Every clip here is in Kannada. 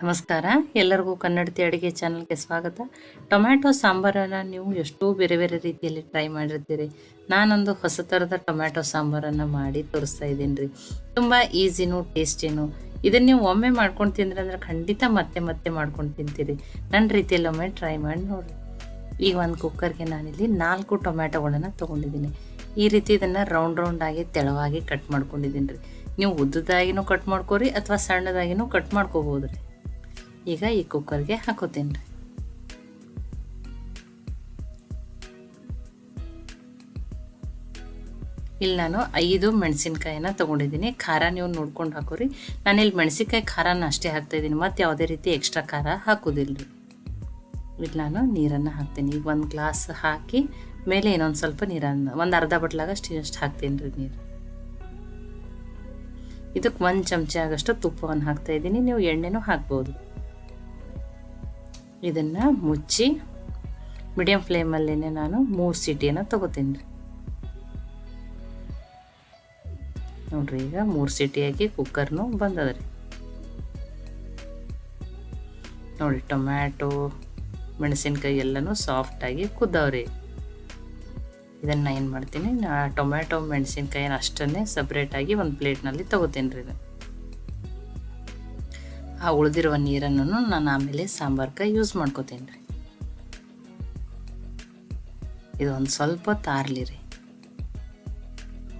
ನಮಸ್ಕಾರ. ಎಲ್ಲರಿಗೂ ಕನ್ನಡತಿ ಅಡುಗೆ ಚಾನಲ್ಗೆ ಸ್ವಾಗತ. ಟೊಮ್ಯಾಟೊ ಸಾಂಬಾರನ್ನು ನೀವು ಎಷ್ಟೋ ಬೇರೆ ಬೇರೆ ರೀತಿಯಲ್ಲಿ ಟ್ರೈ ಮಾಡಿರ್ತೀರಿ. ನಾನೊಂದು ಹೊಸ ಥರದ ಟೊಮ್ಯಾಟೊ ಸಾಂಬಾರನ್ನು ಮಾಡಿ ತೋರಿಸ್ತಾ ಇದ್ದೀನಿ ರೀ. ತುಂಬ ಈಸಿನೂ ಟೇಸ್ಟಿನೂ. ಇದನ್ನು ನೀವು ಒಮ್ಮೆ ಮಾಡ್ಕೊಂಡು ತಿಂದ್ರೆ ಅಂದ್ರೆ ಖಂಡಿತ ಮತ್ತೆ ಮತ್ತೆ ಮಾಡ್ಕೊಂಡು ತಿಂತೀರಿ. ನನ್ನ ರೀತಿಯಲ್ಲಿ ಒಮ್ಮೆ ಟ್ರೈ ಮಾಡಿ ನೋಡಿರಿ ಈಗ ಒಂದು ಕುಕ್ಕರ್ಗೆ ನಾನಿಲ್ಲಿ ನಾಲ್ಕು ಟೊಮ್ಯಾಟೊಗಳನ್ನು ತೊಗೊಂಡಿದ್ದೀನಿ. ಈ ರೀತಿ ಇದನ್ನು ರೌಂಡ್ ರೌಂಡಾಗಿ ತೆಳವಾಗಿ ಕಟ್ ಮಾಡ್ಕೊಂಡಿದ್ದೀನಿ ರೀ. ನೀವು ಉದ್ದದಾಗಿನೂ ಕಟ್ ಮಾಡ್ಕೋರಿ ಅಥವಾ ಸಣ್ಣದಾಗಿನೂ ಕಟ್ ಮಾಡ್ಕೋಬೋದು ರೀ ಈಗ ಈ ಕುಕ್ಕರ್ಗೆ ಹಾಕೋತೀನಿ ರೀ ಇಲ್ಲಿ ನಾನು ಐದು ಮೆಣಸಿನ್ಕಾಯಿನ ತೊಗೊಂಡಿದ್ದೀನಿ ಖಾರ ನೀವು ನೋಡ್ಕೊಂಡು ಹಾಕೋರಿ ನಾನಿಲ್ಲಿ ಮೆಣಸಿನ್ಕಾಯಿ ಖಾರನ ಅಷ್ಟೇ ಹಾಕ್ತಾಯಿದ್ದೀನಿ ಮತ್ತು ಯಾವುದೇ ರೀತಿ ಎಕ್ಸ್ಟ್ರಾ ಖಾರ ಹಾಕೋದಿಲ್ಲ ರೀ ಇಲ್ಲಿ ನಾನು ನೀರನ್ನು ಹಾಕ್ತೀನಿ ಈಗ ಒಂದು ಗ್ಲಾಸ್ ಹಾಕಿ ಮೇಲೆ ಇನ್ನೊಂದು ಸ್ವಲ್ಪ ನೀರನ್ನು ಒಂದು ಅರ್ಧ ಬಟ್ಲಾಗ ಅಷ್ಟು ಹಾಕ್ತೀನಿ ರೀ ನೀರು. ಇದಕ್ಕೆ ಒಂದು ಚಮಚ ಆಗಷ್ಟು ತುಪ್ಪವನ್ನು ಹಾಕ್ತಾಯಿದ್ದೀನಿ ನೀವು ಎಣ್ಣೆನೂ ಹಾಕ್ಬೋದು. ಇದನ್ನು ಮುಚ್ಚಿ ಮೀಡಿಯಮ್ ಫ್ಲೇಮಲ್ಲೇ ನಾನು ಮೂರು ಸಿಟಿಯನ್ನು ತೊಗೋತೀನಿ ರೀ. ನೋಡ್ರಿ ಈಗ ಮೂರು ಸೀಟಿಯಾಗಿ ಕುಕ್ಕರ್ನು ಬಂದದ ರೀ. ನೋಡಿ ಟೊಮ್ಯಾಟೊ, ಮೆಣಸಿನ್ಕಾಯಿ ಎಲ್ಲನೂ ಸಾಫ್ಟಾಗಿ ಕುದ್ದವ್ರಿ ಇದನ್ನು ಏನು ಮಾಡ್ತೀನಿ ಟೊಮ್ಯಾಟೊ, ಮೆಣಸಿನ್ಕಾಯಿನ ಅಷ್ಟನ್ನೇ ಸಪ್ರೇಟಾಗಿ ಒಂದು ಪ್ಲೇಟ್ನಲ್ಲಿ ತೊಗೋತೀನಿ ರೀ ಆ ಉಳಿದಿರುವ ನೀರನ್ನು ನಾನು ಆಮೇಲೆ ಸಾಂಬಾರ್ಗೆ ಯೂಸ್ ಮಾಡ್ಕೋತೀನಿ ರೀ. ಇದು ಒಂದು ಸ್ವಲ್ಪ ತಾರ್ಲಿ ರೀ.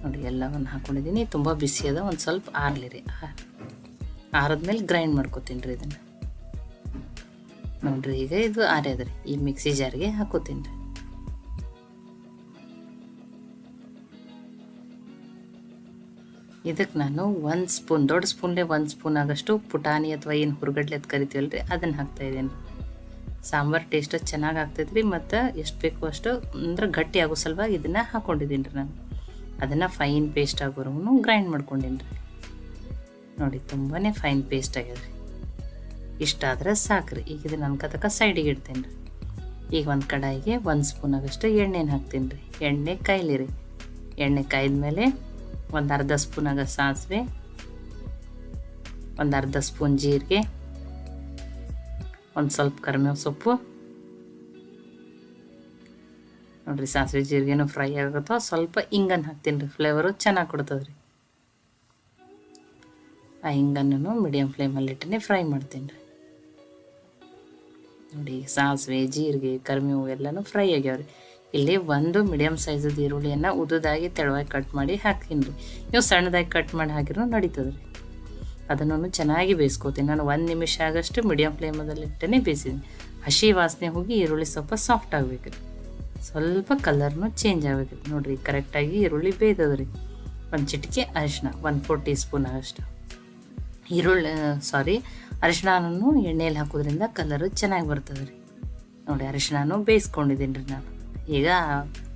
ನೋಡಿ, ಎಲ್ಲವನ್ನು ಹಾಕೊಂಡಿದ್ದೀನಿ. ತುಂಬ ಬಿಸಿ ಅದ, ಒಂದು ಸ್ವಲ್ಪ ಆರ್ಲಿ ರೀ. ಆರದ್ಮೇಲೆ ಗ್ರೈಂಡ್ ಮಾಡ್ಕೋತೀನಿ ರೀ ಇದನ್ನು. ನೋಡ್ರಿ, ಈಗ ಇದು ಆರ್ಯದ ಈ ಮಿಕ್ಸಿ ಜಾರಿಗೆ ಹಾಕೋತೀನಿ ರೀ. ಇದಕ್ಕೆ ನಾನು ಒಂದು ಸ್ಪೂನ್, ದೊಡ್ಡ ಸ್ಪೂನ್ಲೆ ಒಂದು ಸ್ಪೂನ್ ಆಗಷ್ಟು ಪುಟಾಣಿ ಅಥವಾ ಏನು ಹುರ್ಗಡ್ಲೆ ಅದು ಕರಿತೀವಲ್ಲ ರೀ ಅದನ್ನು ಹಾಕ್ತಾಯಿದ್ದೀನಿ ಸಾಂಬಾರು ಟೇಸ್ಟ್ ಚೆನ್ನಾಗಿ ಆಗ್ತೈತೆ ರೀ ಮತ್ತು ಎಷ್ಟು ಬೇಕು ಅಷ್ಟು, ಅಂದ್ರೆ ಗಟ್ಟಿ ಆಗೋ ಸಲುವಾಗಿ ಇದನ್ನು ಹಾಕ್ಕೊಂಡಿದ್ದೀನಿ ರೀ ನಾನು. ಅದನ್ನು ಫೈನ್ ಪೇಸ್ಟ್ ಆಗೋರ್ಗು ಗ್ರೈಂಡ್ ಮಾಡ್ಕೊಂಡಿನಿ ರೀ ನೋಡಿ ತುಂಬಾ ಫೈನ್ ಪೇಸ್ಟ್ ಆಗ್ಯದ ರೀ ಇಷ್ಟಾದರೆ ಸಾಕು ರೀ ಈಗ ಇದನ್ನು ಅನ್ಕತಕ್ಕ ಸೈಡಿಗೆ ಇಡ್ತೀನಿ ರೀ ಈಗ ಒಂದು ಕಡಾಯಿಗೆ ಒಂದು ಸ್ಪೂನ್ ಆಗಷ್ಟು ಎಣ್ಣೆನ ಹಾಕ್ತೀನಿ ರೀ ಎಣ್ಣೆ ಕಾಯ್ಲಿ ರೀ ಎಣ್ಣೆ ಕಾಯ್ದ ಮೇಲೆ ಒಂದು ಅರ್ಧ ಸ್ಪೂನಾಗ ಸಾಸಿವೆ, ಒಂದು ಅರ್ಧ ಸ್ಪೂನ್ ಜೀರಿಗೆ, ಒಂದು ಸ್ವಲ್ಪ ಕರಿಬೇವು ಸೊಪ್ಪು. ನೋಡಿರಿ, ಸಾಸಿವೆ ಜೀರಿಗೆನೂ ಫ್ರೈ ಆಗುತ್ತೆ, ಸ್ವಲ್ಪ ಹಿಂಗನ್ನು ಹಾಕ್ತೀನಿ ರೀ ಫ್ಲೇವರು, ಚೆನ್ನಾಗಿ ಕೊಡ್ತದೆ ರೀ ಆ ಹಿಂಗನ್ನು ಮೀಡಿಯಮ್ ಫ್ಲೇಮಲ್ಲಿ ಇಟ್ಟನೆ ಫ್ರೈ ಮಾಡ್ತೀನಿ. ರೀ ನೋಡಿ, ಸಾಸಿವೆ, ಜೀರಿಗೆ ಕರಿಬೇವು ಎಲ್ಲನೂ ಫ್ರೈ ಆಗ್ಯಾವ ರೀ ಇಲ್ಲಿ ಒಂದು ಮೀಡಿಯಮ್ ಸೈಜದ ಈರುಳ್ಳಿಯನ್ನು ಉದ್ದದಾಗಿ ತೆಳುವಾಗಿ ಕಟ್ ಮಾಡಿ ಹಾಕ್ತೀನಿ ರೀ. ನೀವು ಸಣ್ಣದಾಗಿ ಕಟ್ ಮಾಡಿ ಹಾಕಿರೂ ನಡೀತದೆ ರೀ. ಅದನ್ನು ಚೆನ್ನಾಗಿ ಬೇಯಿಸ್ಕೋತೀನಿ. ನಾನು ಒಂದು ನಿಮಿಷ ಆಗಷ್ಟು ಮೀಡಿಯಮ್ ಫ್ಲೇಮದಲ್ಲಿ ಇಟ್ಟೇ ಬೇಯಿಸಿದ್ದೀನಿ. ಹಸಿ ವಾಸನೆ ಹೋಗಿ ಈರುಳ್ಳಿ ಸ್ವಲ್ಪ ಸಾಫ್ಟ್ ಆಗಬೇಕು ರೀ. ಸ್ವಲ್ಪ ಕಲರ್ನು ಚೇಂಜ್ ಆಗಬೇಕು ನೋಡಿರಿ ಕರೆಕ್ಟಾಗಿ ಈರುಳ್ಳಿ ಬೇಯ್ದದ್ರಿ ಒಂದು ಚಿಟಿಕೆ ಅರಿಶಿನ ಒನ್ ಫೋರ್ ಟೀ ಸ್ಪೂನ್ ಆಗಷ್ಟು. ಈರುಳ್ಳಿ ಸಾರಿ ಅರಿಶಿಣನೂ ಎಣ್ಣೆಯಲ್ಲಿ ಹಾಕೋದ್ರಿಂದ ಕಲರು ಚೆನ್ನಾಗಿ ಬರ್ತದೆ ರೀ. ನೋಡಿ, ಅರಿಶಿಣನೂ ಬೇಯಿಸ್ಕೊಂಡಿದ್ದೀನಿ ರೀ ನಾನು. ಈಗ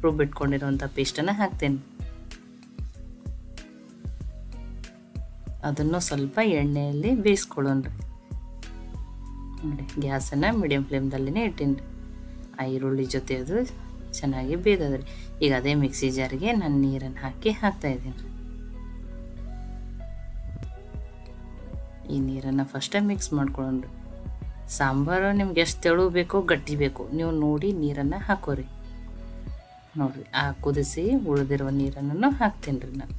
ರುಬ್ಬಿಟ್ಕೊಂಡಿರುವಂಥ ಪೇಸ್ಟನ್ನು ಹಾಕ್ತೇನೆ. ಅದನ್ನು ಸ್ವಲ್ಪ ಎಣ್ಣೆಯಲ್ಲಿ ಬೇಯಿಸ್ಕೊಳ್ಳೋಣ ರೀ. ನೋಡಿ ಗ್ಯಾಸನ್ನು ಮೀಡಿಯಮ್ ಫ್ಲೇಮ್ದಲ್ಲೇ ಇಟ್ಟೀನಿ ಆ ಈರುಳ್ಳಿ ಜೊತೆ ಅದು ಚೆನ್ನಾಗಿ ಬೇಯ್ದದ ರೀ. ಈಗ ಅದೇ ಮಿಕ್ಸಿ ಜಾರಿಗೆ ನಾನು ನೀರನ್ನು ಹಾಕಿ ಹಾಕ್ತಾಯಿದ್ದೀನಿ ರೀ. ಈ ನೀರನ್ನು ಫಸ್ಟೇ ಮಿಕ್ಸ್ ಮಾಡ್ಕೊಳ್ಳೋಣ ಸಾಂಬಾರು ನಿಮ್ಗೆ ಎಷ್ಟು ತೆಳು ಬೇಕೋ, ಗಟ್ಟಿ ಬೇಕು, ನೀವು ನೋಡಿ ನೀರನ್ನು ಹಾಕೋರಿ. ನೋಡಿರಿ. ಆ ಕುದಿಸಿ ಉಳಿದಿರುವ ನೀರನ್ನು ಹಾಕ್ತೀನಿ ರೀ ನಾನು.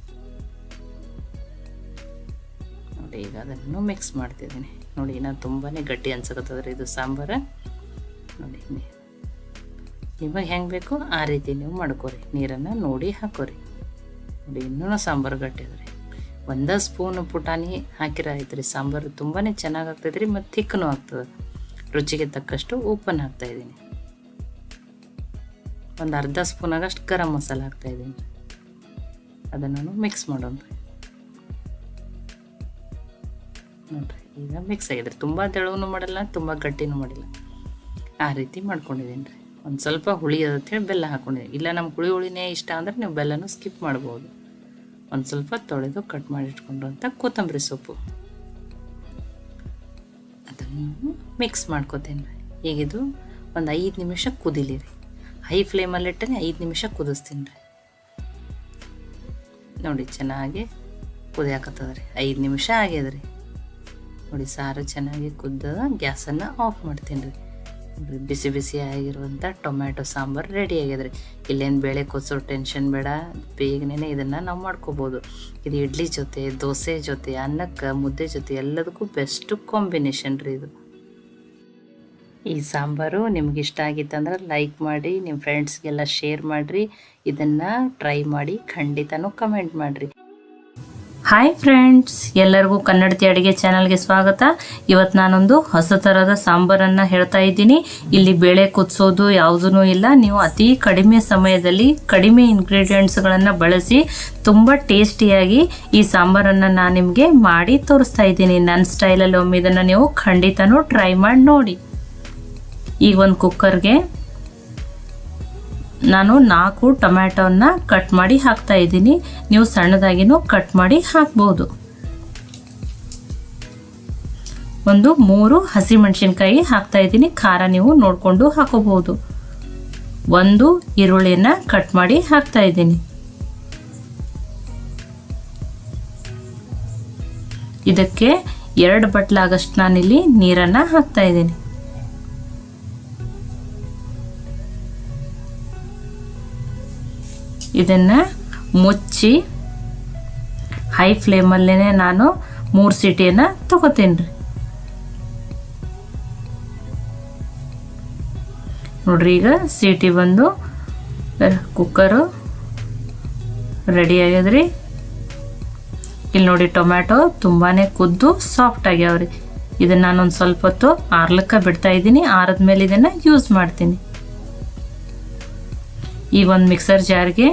ನೋಡಿ, ಈಗ ಅದನ್ನು ಮಿಕ್ಸ್ ಮಾಡ್ತಿದ್ದೀನಿ. ನೋಡಿ ನಾನು ತುಂಬಾ ಗಟ್ಟಿ ಅನ್ಸಕತ್ತದ ರೀ ಇದು ಸಾಂಬಾರು. ನೋಡಿ ನಿಮಗೆ ಹೆಂಗೆ ಬೇಕು ಆ ರೀತಿ ನೀವು ಮಾಡ್ಕೋರಿ. ನೀರನ್ನು ನೋಡಿ ಹಾಕೋರಿ. ನೋಡಿ ಇನ್ನೂ ಸಾಂಬಾರು ಗಟ್ಟಿ ಅದ್ರಿ ಒಂದೇ ಸ್ಪೂನ್ ಪುಟಾಣಿ ಹಾಕಿರ ಆಯ್ತು ರೀ. ಸಾಂಬಾರು ತುಂಬಾ ಚೆನ್ನಾಗಿ ಆಗ್ತೈತೆ ರೀ, ಮತ್ತು ತಿಕ್ಕನೂ ಆಗ್ತದೆ. ರುಚಿಗೆ ತಕ್ಕಷ್ಟು ಉಪ್ಪನ್ನು ಹಾಕ್ತಾಯಿದ್ದೀನಿ ಒಂದು ಅರ್ಧ ಸ್ಪೂನ್ ಆಗಷ್ಟು ಗರಂ ಮಸಾಲ ಹಾಕ್ತಾಯಿದ್ದೀನಿ ಅದನ್ನು ಮಿಕ್ಸ್ ಮಾಡೋಣ. ನೋಡಿರಿ, ಈಗ ಮಿಕ್ಸ್ ಆಗಿದೆ ತುಂಬ ತೆಳುವೂ ಮಾಡಲ್ಲ, ತುಂಬ ಗಟ್ಟಿನೂ ಮಾಡಿಲ್ಲ. ಆ ರೀತಿ ಮಾಡ್ಕೊಂಡಿದ್ದೀನಿ ರೀ. ಒಂದು ಸ್ವಲ್ಪ ಹುಳಿ ಹೇಳಿ ಬೆಲ್ಲ ಹಾಕ್ಕೊಂಡಿದ್ದೀನಿ ಇಲ್ಲ ನಮ್ಮ ಹುಳಿ ಹುಳಿನೇ ಇಷ್ಟ ಅಂದರೆ ನೀವು ಬೆಲ್ಲನೂ ಸ್ಕಿಪ್ ಮಾಡ್ಬೋದು. ಒಂದು ಸ್ವಲ್ಪ ತೊಳೆದು ಕಟ್ ಮಾಡಿ ಅಂತ ಕೊತ್ತಂಬರಿ ಸೊಪ್ಪು. ಅದನ್ನು ಮಿಕ್ಸ್ ಮಾಡ್ಕೋತೇನೆ ರೀ. ಈಗಿದು ಒಂದು ಐದು ನಿಮಿಷ ಕುದಿಲಿ ರೀ ಹೈ ಫ್ಲೇಮಲ್ಲಿ ಇಟ್ಟರೆ ಐದು ನಿಮಿಷ ಕುದಿಸ್ತೀನಿ ರೀ. ನೋಡಿ ಚೆನ್ನಾಗಿ ಕುದಿಯಾಕತ್ತದ ರೀ. ಐದು ನಿಮಿಷ ಆಗ್ಯದ ರೀ. ನೋಡಿ ಸಾರು ಚೆನ್ನಾಗಿ ಕುದ್ದದ, ಗ್ಯಾಸನ್ನು ಆಫ್ ಮಾಡ್ತೀನಿ ರೀ. ನೋಡಿರಿ ಬಿಸಿ ಬಿಸಿ ಆಗಿರುವಂಥ ಟೊಮ್ಯಾಟೊ ಸಾಂಬಾರು ರೆಡಿ ಆಗ್ಯದ್ರಿ ಇಲ್ಲೇನು ಬೇಳೆ ಕೊಸೋ ಟೆನ್ಷನ್ ಬೇಡ ಬೇಗನೆ ಇದನ್ನು ನಾವು ಮಾಡ್ಕೋಬೋದು. ಇದು ಇಡ್ಲಿ ಜೊತೆ, ದೋಸೆ ಜೊತೆ, ಅನ್ನಕ್ಕೆ, ಮುದ್ದೆ ಜೊತೆ ಎಲ್ಲದಕ್ಕೂ ಬೆಸ್ಟ್ ಕಾಂಬಿನೇಷನ್ ರೀ ಇದು. ಈ ಸಾಂಬಾರು ನಿಮ್ಗೆ ಇಷ್ಟ ಆಗಿತ್ತಂದ್ರೆ ಲೈಕ್ ಮಾಡಿ ನಿಮ್ಮ ಫ್ರೆಂಡ್ಸ್ಗೆಲ್ಲ ಶೇರ್ ಮಾಡಿರಿ. ಇದನ್ನು ಟ್ರೈ ಮಾಡಿ ಖಂಡಿತನೂ ಕಮೆಂಟ್ ಮಾಡಿರಿ. ಹಾಯ್ ಫ್ರೆಂಡ್ಸ್ ಎಲ್ಲರಿಗೂ ಕನ್ನಡತಿ ಅಡುಗೆ ಚಾನಲ್ಗೆ ಸ್ವಾಗತ. ಇವತ್ತು ನಾನೊಂದು ಹೊಸ ಥರದ ಸಾಂಬಾರನ್ನು ಹೇಳ್ತಾ ಇದ್ದೀನಿ. ಇಲ್ಲಿ ಬೇಳೆ ಕುದಿಸೋದು ಯಾವುದೂ ಇಲ್ಲ. ನೀವು ಅತಿ ಕಡಿಮೆ ಸಮಯದಲ್ಲಿ ಕಡಿಮೆ ಇಂಗ್ರೀಡಿಯೆಂಟ್ಸ್ಗಳನ್ನು ಬಳಸಿ ತುಂಬ ಟೇಸ್ಟಿಯಾಗಿ ಈ ಸಾಂಬಾರನ್ನು ನಾನು ನಿಮಗೆ ಮಾಡಿ ತೋರಿಸ್ತಾ ಇದ್ದೀನಿ. ನನ್ನ ಸ್ಟೈಲಲ್ಲಿ ಒಮ್ಮೆ ಇದನ್ನು ನೀವು ಖಂಡಿತನೂ ಟ್ರೈ ಮಾಡಿ ನೋಡಿ. ಈಗ ಒಂದು ಕುಕ್ಕರ್ಗೆ ನಾನು ನಾಲ್ಕು ಟೊಮ್ಯಾಟೋನ ಕಟ್ ಮಾಡಿ ಹಾಕ್ತಾ ಇದ್ದೀನಿ. ನೀವು ಸಣ್ಣದಾಗಿನೂ ಕಟ್ ಮಾಡಿ ಹಾಕ್ಬೋದು. ಒಂದು ಮೂರು ಹಸಿಮೆಣಸಿನ್ಕಾಯಿ ಹಾಕ್ತಾ ಇದ್ದೀನಿ. ಖಾರ ನೀವು ನೋಡಿಕೊಂಡು ಹಾಕೋಬಹುದು ಒಂದು ಈರುಳ್ಳಿಯನ್ನು ಕಟ್ ಮಾಡಿ ಹಾಕ್ತಾ ಇದ್ದೀನಿ. ಇದಕ್ಕೆ ಎರಡು ಬಟ್ಲಾಗಷ್ಟು ನಾನಿಲ್ಲಿ ನೀರನ್ನು ಹಾಕ್ತಾ ಇದ್ದೀನಿ. ಇದನ್ನು ಮುಚ್ಚಿ ಹೈ ಫ್ಲೇಮಲ್ಲೇ ನಾನು ಮೂರು ಸಿಟಿಯನ್ನು ತಗೋತೀನಿ ರೀ. ನೋಡ್ರಿ ಈಗ ಸೀಟಿ ಬಂದು ಕುಕ್ಕರು ರೆಡಿ ಆಗ್ಯದ್ರಿ. ಇಲ್ಲಿ ನೋಡಿ ಟೊಮ್ಯಾಟೊ ತುಂಬಾ ಕುದ್ದು ಸಾಫ್ಟ್ ಆಗ್ಯಾವ್ರಿ. ಇದನ್ನು ನಾನೊಂದು ಸ್ವಲ್ಪ ಹೊತ್ತು ಆರ್ಲಕ್ಕ ಬಿಡ್ತಾ ಇದ್ದೀನಿ. ಆರದ್ಮೇಲೆ ಇದನ್ನು ಯೂಸ್ ಮಾಡ್ತೀನಿ. ಈಗ ಒಂದು ಮಿಕ್ಸರ್ ಜಾರ್ಗೆ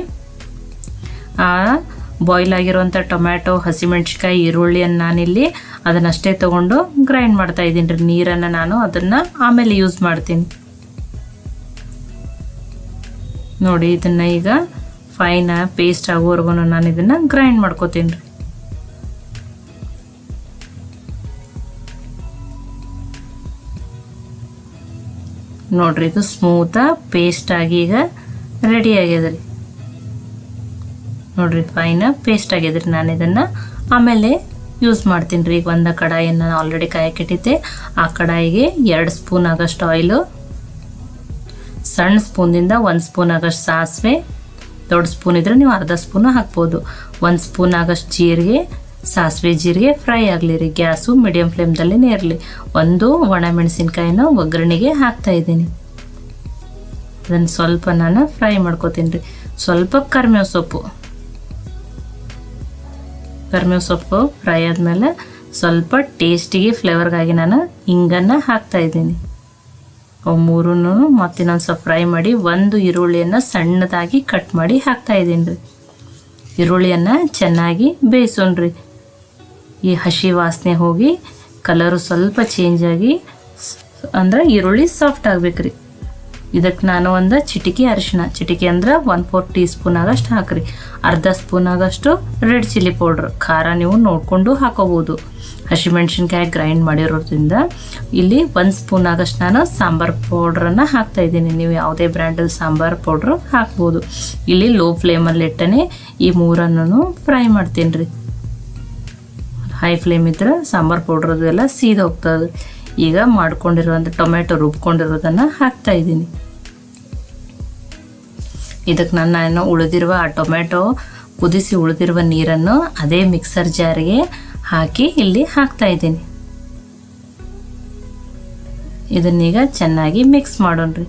ಬಾಯ್ಲ್ ಆಗಿರುವಂಥ ಟೊಮ್ಯಾಟೊ ಹಸಿಮೆಣ್ಸಿಕಾಯಿ ಈರುಳ್ಳಿಯನ್ನು ನಾನಿಲ್ಲಿ ಅದನ್ನಷ್ಟೇ ತೊಗೊಂಡು ಗ್ರೈಂಡ್ ಮಾಡ್ತಾ ಇದ್ದೀನಿ ರೀ. ನೀರನ್ನು ನಾನು ಅದನ್ನು ಆಮೇಲೆ ಯೂಸ್ ಮಾಡ್ತೀನಿ. ನೋಡಿ, ಇದನ್ನು ಈಗ ಫೈನ ಪೇಸ್ಟ್ ಆಗೋವರೆಗೂ ನಾನು ಇದನ್ನು ಗ್ರೈಂಡ್ ಮಾಡ್ಕೋತೀನಿ ರೀ. ನೋಡ್ರಿ, ಇದು ಸ್ಮೂತ ಪೇಸ್ಟ್ ಆಗಿ ಈಗ ರೆಡಿ ಆಗ್ಯದ ರೀ ನೋಡ್ರಿ ಫೈನ ಪೇಸ್ಟ್ ಆಗ್ಯದ್ರಿ ನಾನು ಇದನ್ನು. ಆಮೇಲೆ ಯೂಸ್ ಮಾಡ್ತೀನಿ ರೀ. ಈಗ ಒಂದು ಕಡಾಯಿಯನ್ನು ಆಲ್ರೆಡಿ ಕಾಯಕ್ಕಿಟ್ಟಿದ್ದೆ ಆ ಕಡಾಯಿಗೆ ಎರಡು ಸ್ಪೂನ್ ಆಗಷ್ಟು ಆಯಿಲು ಸಣ್ಣ ಸ್ಪೂನಿಂದ ಒಂದು ಸ್ಪೂನ್ ಆಗಷ್ಟು ಸಾಸಿವೆ, ದೊಡ್ಡ ಸ್ಪೂನ್ ಇದ್ರೆ ನೀವು ಅರ್ಧ ಸ್ಪೂನು ಹಾಕ್ಬೋದು. ಒಂದು ಸ್ಪೂನ್ ಆಗಷ್ಟು ಜೀರಿಗೆ, ಸಾಸಿವೆ ಜೀರಿಗೆ ಫ್ರೈ ಆಗಲಿ ರೀ. ಗ್ಯಾಸು ಮೀಡಿಯಮ್ ಫ್ಲೇಮ್ದಲ್ಲೇ ಇರಲಿ. ಒಂದು ಒಣಮೆಣಸಿನ್ಕಾಯಿನ ಒಗ್ಗರಣೆಗೆ ಹಾಕ್ತಾ ಇದ್ದೀನಿ. ಅದನ್ನು ಸ್ವಲ್ಪ ನಾನು ಫ್ರೈ ಮಾಡ್ಕೋತೀನಿ ರೀ. ಸ್ವಲ್ಪ ಕರ್ಮೇವ್ ಸೊಪ್ಪು. ಕರ್ಮೇವ್ ಸೊಪ್ಪು ಫ್ರೈ ಆದಮೇಲೆ ಸ್ವಲ್ಪ ಟೇಸ್ಟಿಗೆ ಫ್ಲೇವರ್ಗಾಗಿ ನಾನು ಹಿಂಗನ್ನು ಹಾಕ್ತಾ ಇದ್ದೀನಿ. ಅವು ಮೂರೂ ಮತ್ತಿನ್ನೊಂದು ಸ್ವಲ್ಪ ಫ್ರೈ ಮಾಡಿ ಒಂದು ಈರುಳ್ಳಿಯನ್ನು ಸಣ್ಣದಾಗಿ ಕಟ್ ಮಾಡಿ ಹಾಕ್ತಾ ಇದ್ದೀನಿ ರೀ. ಈರುಳ್ಳಿಯನ್ನು ಚೆನ್ನಾಗಿ ಬೇಯಿಸೋಣ್ರಿ ಈ ಹಸಿ ವಾಸನೆ ಹೋಗಿ ಕಲರು ಸ್ವಲ್ಪ ಚೇಂಜ್ ಆಗಿ ಅಂದ್ರೆ ಈರುಳ್ಳಿ ಸಾಫ್ಟ್ ಆಗ್ಬೇಕು ಇದಕ್ಕೆ ನಾನು ಒಂದು ಚಿಟಿಕೆ ಅರಿಶಿಣ. ಚಿಟಿಕೆ ಅಂದ್ರೆ ಒನ್ ಫೋರ್ ಟೀ ಸ್ಪೂನ್ ಆಗಷ್ಟು ಹಾಕ್ರಿ. ಅರ್ಧ ಸ್ಪೂನ್ ಆಗಷ್ಟು ರೆಡ್ ಚಿಲ್ಲಿ ಪೌಡ್ರ್ ಖಾರ ನೀವು ನೋಡಿಕೊಂಡು ಹಾಕೋಬೋದು. ಹಸಿಮೆಣ್ಸಿನ್ಕಾಯಿ ಗ್ರೈಂಡ್ ಮಾಡಿರೋದ್ರಿಂದ ಇಲ್ಲಿ ಒಂದು ಸ್ಪೂನ್ ಆಗಷ್ಟು ನಾನು ಸಾಂಬಾರು ಪೌಡ್ರನ್ನು ಹಾಕ್ತಾ ಇದ್ದೀನಿ. ನೀವು ಯಾವುದೇ ಬ್ರ್ಯಾಂಡಲ್ಲಿ ಸಾಂಬಾರು ಪೌಡ್ರು ಹಾಕ್ಬೋದು. ಇಲ್ಲಿ ಲೋ ಫ್ಲೇಮಲ್ಲಿ ಇಟ್ಟನೆ ಈ ಮೂರನ್ನು ಫ್ರೈ ಮಾಡ್ತೀನಿ ರೀ ಹೈ ಫ್ಲೇಮ್ ಇದ್ರೆ ಸಾಂಬಾರು ಪೌಡ್ರದ್ದು ಎಲ್ಲ ಸೀದ ಹೋಗ್ತದೆ. ಈಗ ಮಾಡ್ಕೊಂಡಿರುವಂಥ ಟೊಮೆಟೊ ರುಬ್ಕೊಂಡಿರೋದನ್ನು ಹಾಕ್ತಾ ಇದ್ದೀನಿ. ಇದಕ್ಕೆ ನನ್ನ ಏನು ಉಳಿದಿರುವ ಆ ಟೊಮೆಟೊ ಕುದಿಸಿ ಉಳಿದಿರುವ ನೀರನ್ನು ಅದೇ ಮಿಕ್ಸರ್ ಜಾರಿಗೆ ಹಾಕಿ ಇಲ್ಲಿ ಹಾಕ್ತಾ ಇದ್ದೀನಿ. ಇದನ್ನೀಗ ಚೆನ್ನಾಗಿ ಮಿಕ್ಸ್ ಮಾಡೋಣ್ರಿ.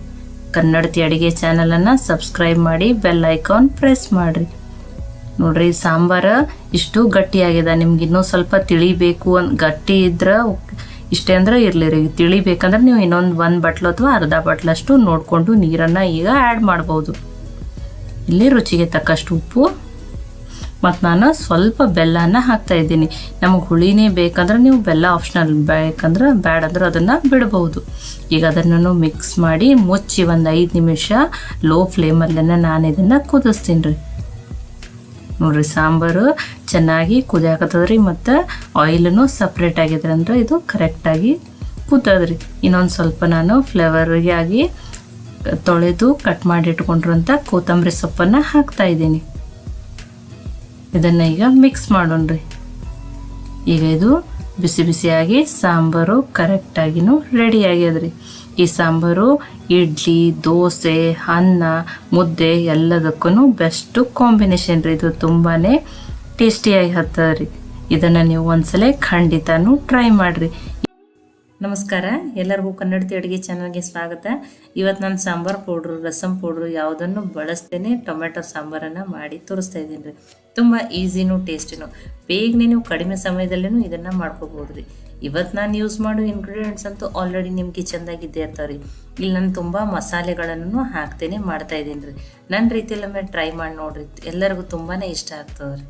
ಕನ್ನಡತಿ ಅಡುಗೆ ಚಾನಲನ್ನು ಸಬ್ಸ್ಕ್ರೈಬ್ ಮಾಡಿ ಬೆಲ್ ಐಕಾನ್ ಪ್ರೆಸ್ ಮಾಡಿರಿ. ನೋಡ್ರಿ, ಸಾಂಬಾರು ಇಷ್ಟು ಗಟ್ಟಿಯಾಗಿದೆ. ನಿಮ್ಗೆ ಇನ್ನೂ ಸ್ವಲ್ಪ ತಿಳಿಬೇಕು ಅಂತ ಗಟ್ಟಿ ಇದ್ರೆ ಇಷ್ಟೇ ಅಂದ್ರೆ ಇರಲಿ ರೀ, ತಿಳಿಬೇಕಂದ್ರೆ ನೀವು ಇನ್ನೊಂದು ಒಂದು ಬಟ್ಲು ಅಥವಾ ಅರ್ಧ ಬಟ್ಲಷ್ಟು ನೋಡಿಕೊಂಡು ನೀರನ್ನು ಈಗ ಆ್ಯಡ್ ಮಾಡ್ಬೋದು. ಇಲ್ಲಿ ರುಚಿಗೆ ತಕ್ಕಷ್ಟು ಉಪ್ಪು ಮತ್ತು ನಾನು ಸ್ವಲ್ಪ ಬೆಲ್ಲನ ಹಾಕ್ತಾ ಇದ್ದೀನಿ. ನಮಗೆ ಹುಳಿನೇ ಬೇಕಂದ್ರೆ ನೀವು ಬೆಲ್ಲ ಆಪ್ಷನಲ್ ಬೇಕಂದ್ರೆ ಬ್ಯಾಡ್ ಅಂದ್ರೆ ಅದನ್ನು ಬಿಡಬಹುದು ಈಗ ಅದನ್ನು ಮಿಕ್ಸ್ ಮಾಡಿ ಮುಚ್ಚಿ ಒಂದು ಐದು ನಿಮಿಷ ಲೋ ಫ್ಲೇಮಲ್ಲೇ ನಾನು ಇದನ್ನು ಕುದಿಸ್ತೀನಿ ರೀ. ನೋಡಿರಿ ಸಾಂಬಾರು ಚೆನ್ನಾಗಿ ಕುದಿಯಾಕತ್ತದ್ರಿ ಮತ್ತು ಆಯಿಲೂ ಸಪ್ರೇಟ್ ಆಗಿದೆ ಅಂದ್ರೆ ಇದು ಕರೆಕ್ಟಾಗಿ ಕೂತದ್ರಿ. ಇನ್ನೊಂದು ಸ್ವಲ್ಪ ನಾನು ಫ್ಲೇವರಿಗೆ ಆಗಿ ತೊಳೆದು ಕಟ್ ಮಾಡಿ ಇಟ್ಕೊಂಡಿರುವಂಥ ಕೊತ್ತಂಬರಿ ಸೊಪ್ಪನ್ನು ಹಾಕ್ತಾ ಇದ್ದೀನಿ. ಇದನ್ನು ಈಗ ಮಿಕ್ಸ್ ಮಾಡೋಣ್ರಿ. ಈಗ ಇದು ಬಿಸಿ ಬಿಸಿಯಾಗಿ ಸಾಂಬಾರು ಕರೆಕ್ಟಾಗಿನೂ ರೆಡಿ ಆಗ್ಯದ್ರಿ. ಈ ಸಾಂಬಾರು ಇಡ್ಲಿ, ದೋಸೆ, ಅನ್ನ, ಮುದ್ದೆ ಎಲ್ಲದಕ್ಕೂ ಬೆಸ್ಟು ಕಾಂಬಿನೇಷನ್ ರೀ. ಇದು ತುಂಬಾ ಟೇಸ್ಟಿಯಾಗಿ ಹತ್ತದ ರೀ ಇದನ್ನು ನೀವು ಒಂದ್ಸಲ ಖಂಡಿತನೂ ಟ್ರೈ ಮಾಡಿರಿ. ನಮಸ್ಕಾರ, ಎಲ್ಲರಿಗೂ ಕನ್ನಡತಿ ಅಡುಗೆ ಚಾನಲ್ಗೆ ಸ್ವಾಗತ. ಇವತ್ತು ನಾನು ಸಾಂಬಾರು ಪೌಡ್ರು, ರಸಂ ಪೌಡ್ರು ಯಾವುದನ್ನು ಬಳಸ್ತೇನೆ ಟೊಮೆಟೊ ಸಾಂಬಾರನ್ನು ಮಾಡಿ ತೋರಿಸ್ತಾ ಇದ್ದೀನಿ. ರೀ ತುಂಬ ಈಸಿನೂ ಟೇಸ್ಟಿನೂ. ಬೇಗನೆ ನೀವು ಕಡಿಮೆ ಸಮಯದಲ್ಲೇ ಇದನ್ನು ಮಾಡ್ಕೋಬೋದು ರೀ ಇವತ್ತು ನಾನು ಯೂಸ್ ಮಾಡೋ ಇಂಗ್ರೀಡಿಯೆಂಟ್ಸ್ ಅಂತೂ ಆಲ್ರೆಡಿ ನಿಮ್ಮ ಕಿಚನ್ದಾಗ ಇದ್ದೇ ಇರ್ತಾವೆ ರೀ ಇಲ್ಲಿ ನಾನು ತುಂಬ ಮಸಾಲೆಗಳನ್ನು ಹಾಕ್ತೇನೆ ಮಾಡ್ತಾ ಇದ್ದೀನಿ ರೀ ನನ್ನ ರೀತಿಯಲ್ಲಿ ಒಮ್ಮೆ ಟ್ರೈ ಮಾಡಿ ನೋಡ್ರಿ. ಎಲ್ಲರಿಗೂ ತುಂಬಾ ಇಷ್ಟ ಆಗ್ತದೆ ರೀ